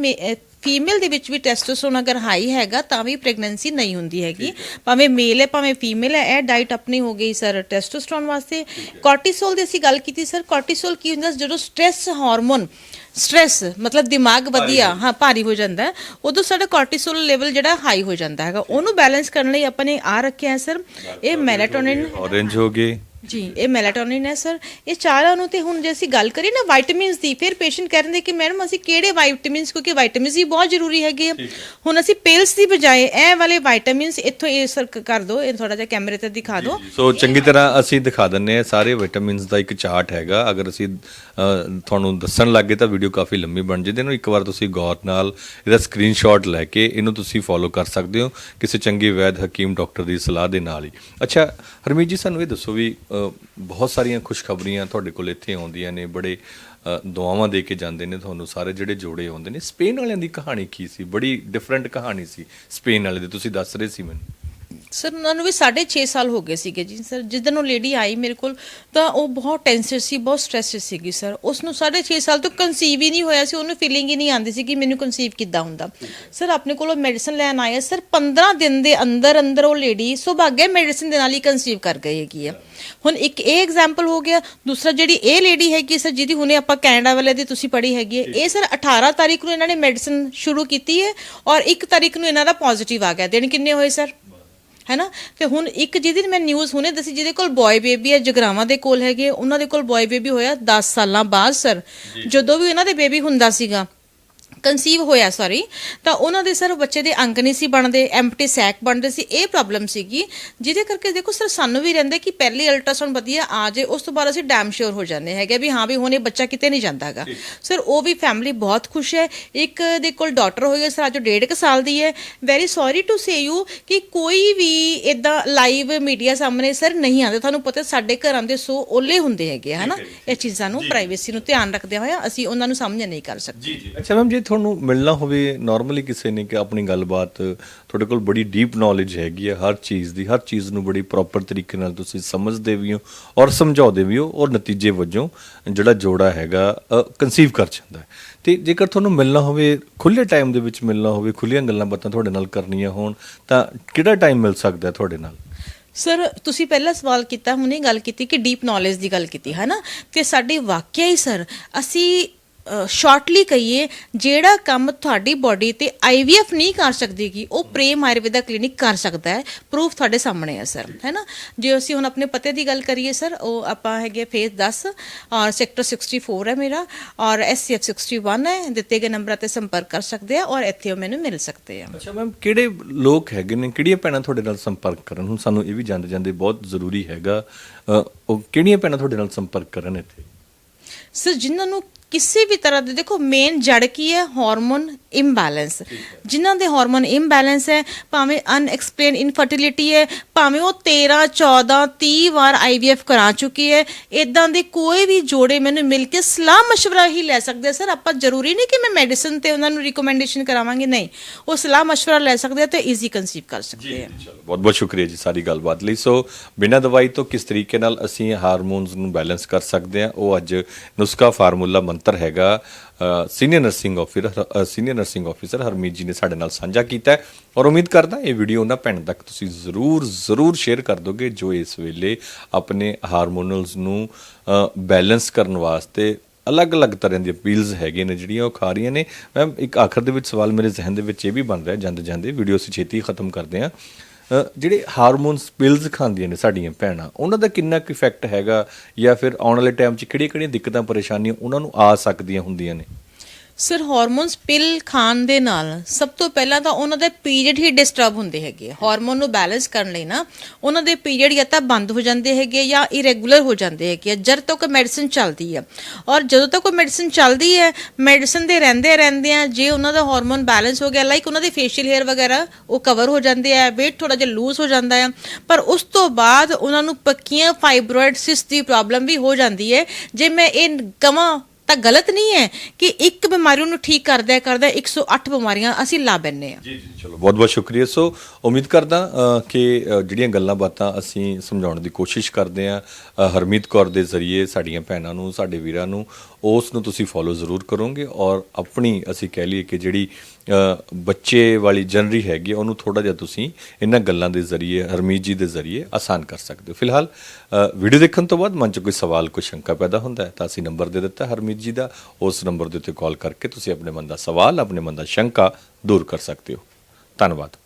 ਫੀਮੇਲ ਦੇ ਵਿੱਚ ਵੀ ਟੈਸਟੋਸਟਰੋਨ ਅਗਰ ਹਾਈ ਹੈਗਾ ਤਾਂ ਵੀ ਪ੍ਰੈਗਨੈਂਸੀ ਨਹੀਂ ਹੁੰਦੀ ਹੈਗੀ। ਭਾਵੇਂ ਮੇਲ ਹੈ ਭਾਵੇਂ ਫੀਮੇਲ ਹੈ ਇਹ ਡਾਈਟ ਆਪਣੀ ਹੋ ਗਈ ਸਰ ਟੈਸਟੋਸਟਰੋਨ ਵਾਸਤੇ। ਕੋਰਟੀਸੋਲ ਦੀ ਅਸੀਂ ਗੱਲ ਕੀਤੀ ਸਰ ਕੋਰਟੀਸੋਲ ਕੀ ਹੁੰਦਾ ਜਦੋਂ ਸਟ੍ਰੈਸ ਹਾਰਮੋਨ ਸਟ੍ਰੈਸ ਮਤਲਬ ਦਿਮਾਗ ਵਧੀਆ ਹਾਂ ਭਾਰੀ ਹੋ ਜਾਂਦਾ ਹੈ ਉਦੋਂ ਸਾਡਾ ਕੋਰਟੀਸੋਲ ਲੈਵਲ ਜਿਹੜਾ ਹਾਈ ਹੋ ਜਾਂਦਾ ਹੈਗਾ। ਉਹਨੂੰ ਬੈਲੈਂਸ ਕਰਨ ਲਈ ਆਪਾਂ ਨੇ ਆ ਰੱਖਿਆ ਹੈ ਸਰ ਇਹ ਮੈਲਾਟੋਨਿਨ ਔਰੇਂਜ ਹੋ ਗਏ ਜੀ ਇਹ ਮੈਲਾਟੋਨਿਨ ਹੈ ਸਰ ਇਹ ਚਾਰਾਂ ਨੂੰ ਤੇ ਹੁਣ ਜੇ ਅਸੀਂ ਗੱਲ ਕਰੀਏ ਨਾ ਵਿਟਾਮਿਨਸ ਦੀ ਫਿਰ ਪੇਸ਼ੈਂਟ ਕਹਿੰਦੇ ਕਿ ਮੈਡਮ ਅਸੀਂ ਕਿਹੜੇ ਵਿਟਾਮਿਨਸ ਕਿਉਂਕਿ ਵਿਟਾਮਿਨਸ ਵੀ ਬਹੁਤ ਜ਼ਰੂਰੀ ਹੈਗੇ ਆ। ਹੁਣ ਅਸੀਂ ਪਿਲਸ ਦੀ ਬਜਾਏ ਇਹ ਵਾਲੇ ਵਿਟਾਮਿਨਸ ਇੱਥੋਂ ਇਹ ਸਰ ਕਰ ਦਿਓ ਇਹ ਥੋੜਾ ਜਿਹਾ ਕੈਮਰੇ ਤੇ ਦਿਖਾ ਦਿਓ। ਸੋ ਚੰਗੀ ਤਰ੍ਹਾਂ ਅਸੀਂ ਦਿਖਾ ਦਿੰਨੇ ਆ ਸਾਰੇ ਵਿਟਾਮਿਨਸ ਦਾ ਇੱਕ ਚਾਰਟ ਹੈਗਾ। ਅਗਰ ਅਸੀਂ ਤੁਹਾਨੂੰ ਦੱਸਣ ਲੱਗੇ ਤਾਂ ਵੀਡੀਓ ਕਾਫੀ ਲੰਮੀ ਬਣ ਜਾਂਦੀ ਇਹਨੂੰ ਇੱਕ ਵਾਰ ਤੁਸੀਂ ਗੌਰ ਨਾਲ ਇਹਦਾ ਸਕਰੀਨਸ਼ਾਟ ਲੈ ਕੇ ਇਹਨੂੰ ਤੁਸੀਂ ਫੋਲੋ ਕਰ ਸਕਦੇ ਹੋ ਕਿਸੇ ਚੰਗੇ ਵੈਦ ਹਕੀਮ ਡਾਕਟਰ ਦੀ ਸਲਾਹ ਦੇ ਨਾਲ ਹੀ। ਅੱਛਾ ਹਰਮੀਤ ਜੀ ਸਾਨੂੰ ਇਹ ਦੱਸੋ ਵੀ ਬਹੁਤ ਸਾਰੀਆਂ ਖੁਸ਼ਖਬਰੀਆਂ ਤੁਹਾਡੇ ਕੋਲ ਇੱਥੇ ਆਉਂਦੀਆਂ ਨੇ, ਬੜੇ ਦੁਆਵਾਂ ਦੇ ਕੇ ਜਾਂਦੇ ਨੇ ਤੁਹਾਨੂੰ ਸਾਰੇ ਜਿਹੜੇ ਜੋੜੇ ਆਉਂਦੇ ਨੇ। ਸਪੇਨ ਵਾਲਿਆਂ ਦੀ ਕਹਾਣੀ ਕੀ ਸੀ? ਬੜੀ ਡਿਫਰੈਂਟ ਕਹਾਣੀ ਸੀ ਸਪੇਨ ਵਾਲੇ ਦੀ, ਤੁਸੀਂ ਦੱਸ ਰਹੇ ਸੀ ਮੈਨੂੰ। ਸਰ, ਉਹਨਾਂ ਨੂੰ ਵੀ 6.5 ਸਾਲ ਹੋ ਗਏ ਸੀਗੇ ਜੀ। ਸਰ ਜਿੱਦਨ ਉਹ ਲੇਡੀ ਆਈ ਮੇਰੇ ਕੋਲ, ਤਾਂ ਉਹ ਬਹੁਤ ਟੈਂਸਰ ਸੀ, ਬਹੁਤ ਸਟ੍ਰੈਸ ਸੀਗੀ ਸਰ। ਉਸ ਨੂੰ 6.5 ਸਾਲ ਤੋਂ ਕਨਸੀਵ ਹੀ ਨਹੀਂ ਹੋਇਆ ਸੀ, ਉਹਨੂੰ ਫੀਲਿੰਗ ਹੀ ਨਹੀਂ ਆਉਂਦੀ ਸੀ ਕਿ ਮੈਨੂੰ ਕਨਸੀਵ ਕਿੱਦਾਂ ਹੁੰਦਾ। ਸਰ, ਆਪਣੇ ਕੋਲ ਉਹ ਮੈਡੀਸਨ ਲੈਣ ਆਇਆ ਸਰ 15 ਦਿਨ ਦੇ ਅੰਦਰ ਅੰਦਰ ਉਹ ਲੇਡੀ ਸੁਭਾਗਿਆ ਮੈਡੀਸਨ ਦੇ ਨਾਲ ਹੀ ਕਨਸੀਵ ਕਰ ਗਈ ਹੈਗੀ ਆ। ਹੁਣ ਇੱਕ ਇਹ ਐਗਜ਼ਾਮਪਲ ਹੋ ਗਿਆ, ਦੂਸਰਾ ਜਿਹੜੀ ਇਹ ਲੇਡੀ ਹੈਗੀ ਸਰ, ਜਿਹਦੀ ਹੁਣੇ ਆਪਾਂ ਕੈਨੇਡਾ ਵਾਲੇ ਦੀ ਤੁਸੀਂ ਪੜ੍ਹੀ ਹੈਗੀ ਹੈ, ਇਹ ਸਰ 18 ਤਾਰੀਖ ਨੂੰ ਇਹਨਾਂ ਨੇ ਮੈਡੀਸਨ ਸ਼ੁਰੂ ਕੀਤੀ ਹੈ ਔਰ 1 ਤਾਰੀਖ ਨੂੰ ਇਹਨਾਂ ਦਾ ਪੋਜ਼ਿਟਿਵ ਆ ਗਿਆ। ਦਿਨ ਕਿੰਨੇ ਹੋਏ ਸਰ? ਹੈਨਾ? ਤੇ ਹੁਣ ਇੱਕ ਜਿਹਦੀ ਮੈਂ ਨਿਊਜ਼ ਹੁਣੇ ਦੱਸੀ ਜਿਹਦੇ ਕੋਲ ਬॉय ਬੇਬੀ ਹੈ ਜਗਰਾਵਾਂ ਦੇ ਕੋਲ ਹੈਗੇ ਉਹਨਾਂ ਦੇ ਕੋਲ ਬॉय ਬੇਬੀ ਹੋਇਆ 10 ਸਾਲਾਂ ਬਾਅਦ ਸਰ ਜਦੋਂ ਵੀ ਇਹਨਾਂ ਦੇ ਬੇਬੀ ਹੁੰਦਾ ਸੀਗਾ ਕਨਸੀਵ ਹੋਇਆ ਸੌਰੀ ਤਾਂ ਉਹਨਾਂ ਦੇ ਸਰ ਬੱਚੇ ਦੇ ਅੰਗ ਨਹੀਂ ਸੀ ਬਣਦੇ ਐਮਪਟੀ ਸੈਕ ਬਣਦੇ ਸੀ। ਇਹ ਪ੍ਰੋਬਲਮ ਸੀਗੀ ਜਿਹਦੇ ਕਰਕੇ ਦੇਖੋ ਸਰ ਸਾਨੂੰ ਵੀ ਰਹਿੰਦਾ ਕਿ ਪਹਿਲੀ ਅਲਟਰਾਸਾਊਂਡ ਵਧੀਆ ਆ ਜੇ ਉਸ ਤੋਂ ਬਾਅਦ ਅਸੀਂ ਡੈਮ ਸ਼ੋਰ ਹੋ ਜਾਂਦੇ ਹੈਗੇ ਵੀ ਹਾਂ ਵੀ ਹੁਣ ਇਹ ਬੱਚਾ ਕਿਤੇ ਨਹੀਂ ਜਾਂਦਾਗਾ ਸਰ ਉਹ ਵੀ ਫੈਮਿਲੀ ਬਹੁਤ ਖੁਸ਼ ਹੈ। ਇੱਕ ਦੇ ਕੋਲ ਡਾਟਰ ਹੋਈ ਹੈ ਸਰ ਅੱਜ ਡੇਢ ਕੁ ਸਾਲ ਦੀ ਹੈ। Very sorry to say you ਕਿ ਕੋਈ ਵੀ ਇਦਾਂ ਲਾਈਵ ਮੀਡੀਆ ਸਾਹਮਣੇ ਸਰ ਨਹੀਂ ਆਉਂਦੇ। ਤੁਹਾਨੂੰ ਪਤਾ ਸਾਡੇ ਘਰਾਂ ਦੇ ਸੋ ਓਲੇ ਹੁੰਦੇ ਹੈਗੇ ਹਨਾ? ਇਹ ਚੀਜ਼ਾਂ ਨੂੰ ਪ੍ਰਾਈਵੇਸੀ ਨੂੰ ਧਿਆਨ ਰੱਖਦੇ ਹੋਇਆ ਅਸੀਂ ਉਹਨਾਂ ਨੂੰ ਸਾਹਮਣੇ ਨਹੀਂ ਕਰ ਸਕਦੇ। ਜੀ ਜੀ। ਅੱਛਾ ਮੈਮ ਜੇ ਤੁਹਾਨੂੰ ਮਿਲਣਾ ਹੋਵੇ ਨਾਰਮਲੀ ਕਿਸੇ ਨੇ ਕਿ ਆਪਣੀ ਗੱਲਬਾਤ ਤੁਹਾਡੇ ਕੋਲ ਬੜੀ ਡੀਪ ਨੌਲੇਜ ਹੈਗੀ ਹੈ ਹਰ ਚੀਜ਼ ਦੀ, ਹਰ ਚੀਜ਼ ਨੂੰ ਬੜੀ ਪ੍ਰੋਪਰ ਤਰੀਕੇ ਨਾਲ ਤੁਸੀਂ ਸਮਝਦੇ ਵੀ ਹੋ ਔਰ ਸਮਝਾਉਂਦੇ ਵੀ ਹੋ ਔਰ ਨਤੀਜੇ ਵਜੋਂ ਜਿਹੜਾ ਜੋੜਾ ਹੈਗਾ ਕਨਸੀਵ ਕਰ ਜਾਂਦਾ ਹੈ। ਤੇ ਜੇਕਰ ਤੁਹਾਨੂੰ ਮਿਲਣਾ ਹੋਵੇ ਖੁੱਲੇ ਟਾਈਮ ਦੇ ਵਿੱਚ ਮਿਲਣਾ ਹੋਵੇ ਖੁੱਲੀਆਂ ਗੱਲਾਂ ਬਾਤਾਂ ਤੁਹਾਡੇ ਨਾਲ ਕਰਨੀਆਂ ਹੋਣ, ਤਾਂ ਕਿਹੜਾ ਟਾਈਮ ਮਿਲ ਸਕਦਾ ਹੈ ਤੁਹਾਡੇ ਨਾਲ? ਸਰ ਤੁਸੀਂ ਪਹਿਲਾ ਸਵਾਲ ਕੀਤਾ, ਹੁਣੇ ਗੱਲ ਕੀਤੀ ਕਿ ਡੀਪ ਨੌਲੇਜ ਦੀ ਗੱਲ ਕੀਤੀ ਹੈ ਨਾ ਤੇ ਸਾਡੇ ਵਾਕਿਆ ਹੀ ਸਰ ਅਸੀਂ ਸ਼ਾਰਟਲੀ ਕਹੀਏ ਜਿਹੜਾ ਕੰਮ ਤੁਹਾਡੀ ਬਾਡੀ ਤੇ ਆਈਵੀਐਫ ਨਹੀਂ ਕਰ ਸਕਦੀਗੀ ਉਹ ਪ੍ਰੇਮ ਆਯੁਰਵੇਦਾ ਕਲੀਨਿਕ ਕਰ ਸਕਦਾ ਹੈ। ਪ੍ਰੂਫ ਤੁਹਾਡੇ ਸਾਹਮਣੇ ਹੈ ਸਰ ਹੈ ਨਾ ਜੇ ਅਸੀਂ ਹੁਣ ਆਪਣੇ ਪਤੇ ਦੀ ਗੱਲ ਕਰੀਏ ਸਰ ਉਹ ਆਪਾਂ ਹੈਗੇ ਫੇਸ 10 ਔਰ ਸੈਕਟਰ 64 ਹੈ ਮੇਰਾ ਔਰ ਐਸਸੀਐਫ 61 ਹੈ ਦਿੱਤੇ ਗਏ ਨੰਬਰਾਂ ਤੇ ਸੰਪਰਕ ਕਰ ਸਕਦੇ ਆ ਔਰ ਇੱਥੇ ਉਹ ਮੈਨੂੰ ਮਿਲ ਸਕਦੇ ਆ। ਅੱਛਾ ਮੈਮ ਕਿਹੜੇ ਲੋਕ ਹੈਗੇ ਨੇ ਕਿਹੜੀਆਂ ਭੈਣਾਂ ਤੁਹਾਡੇ ਨਾਲ ਸੰਪਰਕ ਕਰਨ? ਹੁਣ ਸਾਨੂੰ ਇਹ ਵੀ ਜਾਂਦੇ ਜਾਂਦੇ ਬਹੁਤ ਜ਼ਰੂਰੀ ਹੈਗਾ ਉਹ ਕਿਹੜੀਆਂ ਭੈਣਾਂ ਤੁਹਾਡੇ ਨਾਲ ਸੰਪਰਕ ਕਰਨ ਇੱਥੇ? ਸਰ ਜਿਨ੍ਹਾਂ ਨੂੰ ਕਿਸੇ ਵੀ ਤਰ੍ਹਾਂ ਦੇ ਦੇਖੋ ਮੇਨ ਜੜ ਕੀ ਹੈ ਹਾਰਮੋਨ ਇੰਬੈਲੈਂਸ ਜਿਨ੍ਹਾਂ ਦੇ ਹਾਰਮੋਨ ਇੰਬੈਲੈਂਸ ਹੈ ਭਾਵੇਂ ਅਨਐਕਸਪਲੇਨ ਇਨਫਰਟੀਲਿਟੀ ਹੈ ਭਾਵੇਂ ਉਹ 13 14 30 ਵਾਰ ਆਈਵੀਐਫ ਕਰਾ ਚੁੱਕੀ ਹੈ ਇਦਾਂ ਦੇ ਕੋਈ ਵੀ ਜੋੜੇ ਮੈਨੂੰ ਮਿਲ ਕੇ ਸਲਾਹ مشورہ ਹੀ ਲੈ ਸਕਦੇ ਆ ਸਰ ਆਪਾਂ ਜ਼ਰੂਰੀ ਨਹੀਂ ਕਿ ਮੈਂ ਮੈਡੀਸਿਨ ਤੇ ਉਹਨਾਂ ਨੂੰ ਰਿਕਮੈਂਡੇਸ਼ਨ ਕਰਾਵਾਂਗੇ ਨਹੀਂ ਉਹ ਸਲਾਹ مشورہ ਲੈ ਸਕਦੇ ਆ ਤੇ ਈਜ਼ੀ ਕਨਸੀਵ ਕਰ ਸਕਦੇ ਆ ਚਲੋ ਬਹੁਤ ਬਹੁਤ ਸ਼ੁਕਰੀਆ ਜੀ ਸਾਰੀ ਗੱਲਬਾਤ ਲਈ ਸੋ ਬਿਨਾਂ ਦਵਾਈ ਤੋਂ ਕਿਸ ਤਰੀਕੇ ਨਾਲ ਅਸੀਂ ਹਾਰਮੋਨਸ ਨੂੰ ਬੈਲੈਂਸ ਕਰ ਸਕਦੇ ਹਾਂ ਉਹ ਅੱਜ ਨੁਸਖਾ ਫਾਰਮੂਲਾ ਮੰਤਰ ਹੈਗਾ senior nursing officer senior nursing officer Harmeet ji ਨੇ ਸਾਡੇ ਨਾਲ ਸਾਂਝਾ ਕੀਤਾ ਔਰ ਉਮੀਦ ਕਰਦਾ ਇਹ ਵੀਡੀਓ ਉਹਨਾਂ ਭੈਣ ਤੱਕ ਤੁਸੀਂ ਜ਼ਰੂਰ ਜ਼ਰੂਰ ਸ਼ੇਅਰ ਕਰ ਦੋਗੇ ਜੋ ਇਸ ਵੇਲੇ ਆਪਣੇ ਹਾਰਮੋਨਲਸ ਨੂੰ ਬੈਲੈਂਸ ਕਰਨ ਵਾਸਤੇ ਅਲੱਗ-ਅਲੱਗ ਤਰ੍ਹਾਂ ਦੀਆਂ ਪੀਲਸ ਹੈਗੇ ਨੇ ਜਿਹੜੀਆਂ ਉਹ ਖਾ ਰਹੀਆਂ ਨੇ। ਮੈਮ ਇੱਕ ਆਖਰ ਦੇ ਵਿੱਚ ਸਵਾਲ ਮੇਰੇ ਜ਼ਿਹਨ ਦੇ ਵਿੱਚ ਇਹ ਵੀ ਬਣ ਰਿਹਾ ਜਾਂਦੇ ਜਾਂਦੇ ਵੀਡੀਓ ਅਸੀਂ ਛੇਤੀ ਖਤਮ ਕਰਦੇ ਹਾਂ। ਜਿਹੜੇ ਹਾਰਮੋਨਸ ਪਿਲਸ ਖਾਂਦੀਆਂ ਨੇ ਸਾਡੀਆਂ ਭੈਣਾਂ, ਉਹਨਾਂ ਦਾ ਕਿੰਨਾ ਕੁ ਇਫੈਕਟ ਹੈਗਾ ਜਾਂ ਫਿਰ ਆਉਣ ਵਾਲੇ ਟਾਈਮ 'ਚ ਕਿਹੜੀਆਂ-ਕਿਹੜੀਆਂ ਦਿੱਕਤਾਂ, ਪਰੇਸ਼ਾਨੀਆਂ ਉਹਨਾਂ ਨੂੰ ਆ ਸਕਦੀਆਂ ਹੁੰਦੀਆਂ ਨੇ? ਸਰ ਹਾਰਮੋਨਸ ਪਿਲ ਖਾਣ ਦੇ ਨਾਲ ਸਭ ਤੋਂ ਪਹਿਲਾਂ ਤਾਂ ਉਹਨਾਂ ਦੇ ਪੀਰੀਅਡ ਹੀ ਡਿਸਟਰਬ ਹੁੰਦੇ ਹੈਗੇ ਆ। ਹਾਰਮੋਨ ਨੂੰ ਬੈਲੈਂਸ ਕਰਨ ਲਈ ਨਾ ਉਹਨਾਂ ਦੇ ਪੀਰੀਅਡ ਜਾਂ ਤਾਂ ਬੰਦ ਹੋ ਜਾਂਦੇ ਹੈਗੇ ਜਾਂ ਇਰੈਗੂਲਰ ਹੋ ਜਾਂਦੇ ਹੈਗੇ ਆ, ਜਦ ਤੱਕ ਮੈਡੀਸਿਨ ਚੱਲਦੀ ਹੈ ਔਰ ਜਦੋਂ ਤੱਕ ਉਹ ਮੈਡੀਸਿਨ ਚੱਲਦੀ ਹੈ ਮੈਡੀਸਿਨ ਦੇ ਰਹਿੰਦੇ ਰਹਿੰਦੇ ਆ ਜੇ ਉਹਨਾਂ ਦਾ ਹਾਰਮੋਨ ਬੈਲੈਂਸ ਹੋ ਗਿਆ ਲਾਈਕ ਉਹਨਾਂ ਦੇ ਫੇਸ਼ੀਅਲ ਹੇਅਰ ਵਗੈਰਾ ਉਹ ਕਵਰ ਹੋ ਜਾਂਦੇ ਆ weight ਥੋੜਾ ਜਿਹਾ ਲੂਜ਼ ਹੋ ਜਾਂਦਾ ਹੈ ਪਰ ਉਸ ਤੋਂ ਬਾਅਦ ਉਹਨਾਂ ਨੂੰ ਪੱਕੀਆਂ ਫਾਈਬਰੋਇਡ ਸਿਸ ਦੀ ਪ੍ਰੋਬਲਮ ਵੀ ਹੋ ਜਾਂਦੀ ਹੈ। ਜੇ ਮੈਂ ਇਹ ਕਵਾਂ ਤਾਂ ਗਲਤ ਨਹੀਂ ਹੈ ਕਿ ਇੱਕ ਬਿਮਾਰੀ ਨੂੰ ਠੀਕ ਕਰਦਾ ਕਰਦਾ 108 ਬਿਮਾਰੀਆਂ ਅਸੀਂ ਲਾ ਬੈਨੇ ਆ ਜੀ ਜੀ, ਚਲੋ ਬਹੁਤ ਬਹੁਤ ਸ਼ੁਕਰੀਆ। ਸੋ, ਉਮੀਦ ਕਰਦਾ ਕਿ ਜਿਹੜੀਆਂ ਗੱਲਾਂ ਬਾਤਾਂ ਅਸੀਂ ਸਮਝਾਉਣ ਦੀ ਕੋਸ਼ਿਸ਼ ਕਰਦੇ ਆ ਹਰਮੀਤ ਕੌਰ ਦੇ ਜ਼ਰੀਏ ਸਾਡੀਆਂ ਭੈਣਾਂ ਨੂੰ, ਸਾਡੇ ਵੀਰਾਂ ਨੂੰ, ਉਸ ਨੂੰ ਤੁਸੀਂ ਫੋਲੋ ਜ਼ਰੂਰ ਕਰੋਗੇ ਔਰ ਆਪਣੀ ਅਸੀਂ ਕਹਿ ਲਈਏ ਕਿ ਜਿਹੜੀ ਬੱਚੇ ਵਾਲੀ ਜਨਰੀ ਹੈਗੀ ਆ, ਉਹਨੂੰ ਥੋੜਾ ਜਿਹਾ ਤੁਸੀਂ ਇਹਨਾਂ ਗੱਲਾਂ ਦੇ ਜ਼ਰੀਏ ਹਰਮੀਤ ਜੀ ਦੇ ਜ਼ਰੀਏ ਆਸਾਨ ਕਰ ਸਕਦੇ ਹੋ। ਫਿਲਹਾਲ ਵੀਡੀਓ ਦੇਖਣ ਤੋਂ ਬਾਅਦ ਮਨ 'ਚ ਕੋਈ ਸਵਾਲ ਕੋਈ ਸ਼ੰਕਾ ਪੈਦਾ ਹੁੰਦਾ ਹੈ ਤਾਂ ਅਸੀਂ ਨੰਬਰ ਦੇ ਦਿੱਤਾ ਹਰਮੀਤ ਜੀ ਦਾ। ਉਸ ਨੰਬਰ ਦੇ ਉੱਤੇ ਕਾਲ ਕਰਕੇ ਤੁਸੀਂ ਆਪਣੇ ਮਨ ਦਾ ਸਵਾਲ ਆਪਣੇ ਮਨ ਦਾ ਸ਼ੰਕਾ ਦੂਰ ਕਰ ਸਕਦੇ ਹੋ। ਧੰਨਵਾਦ।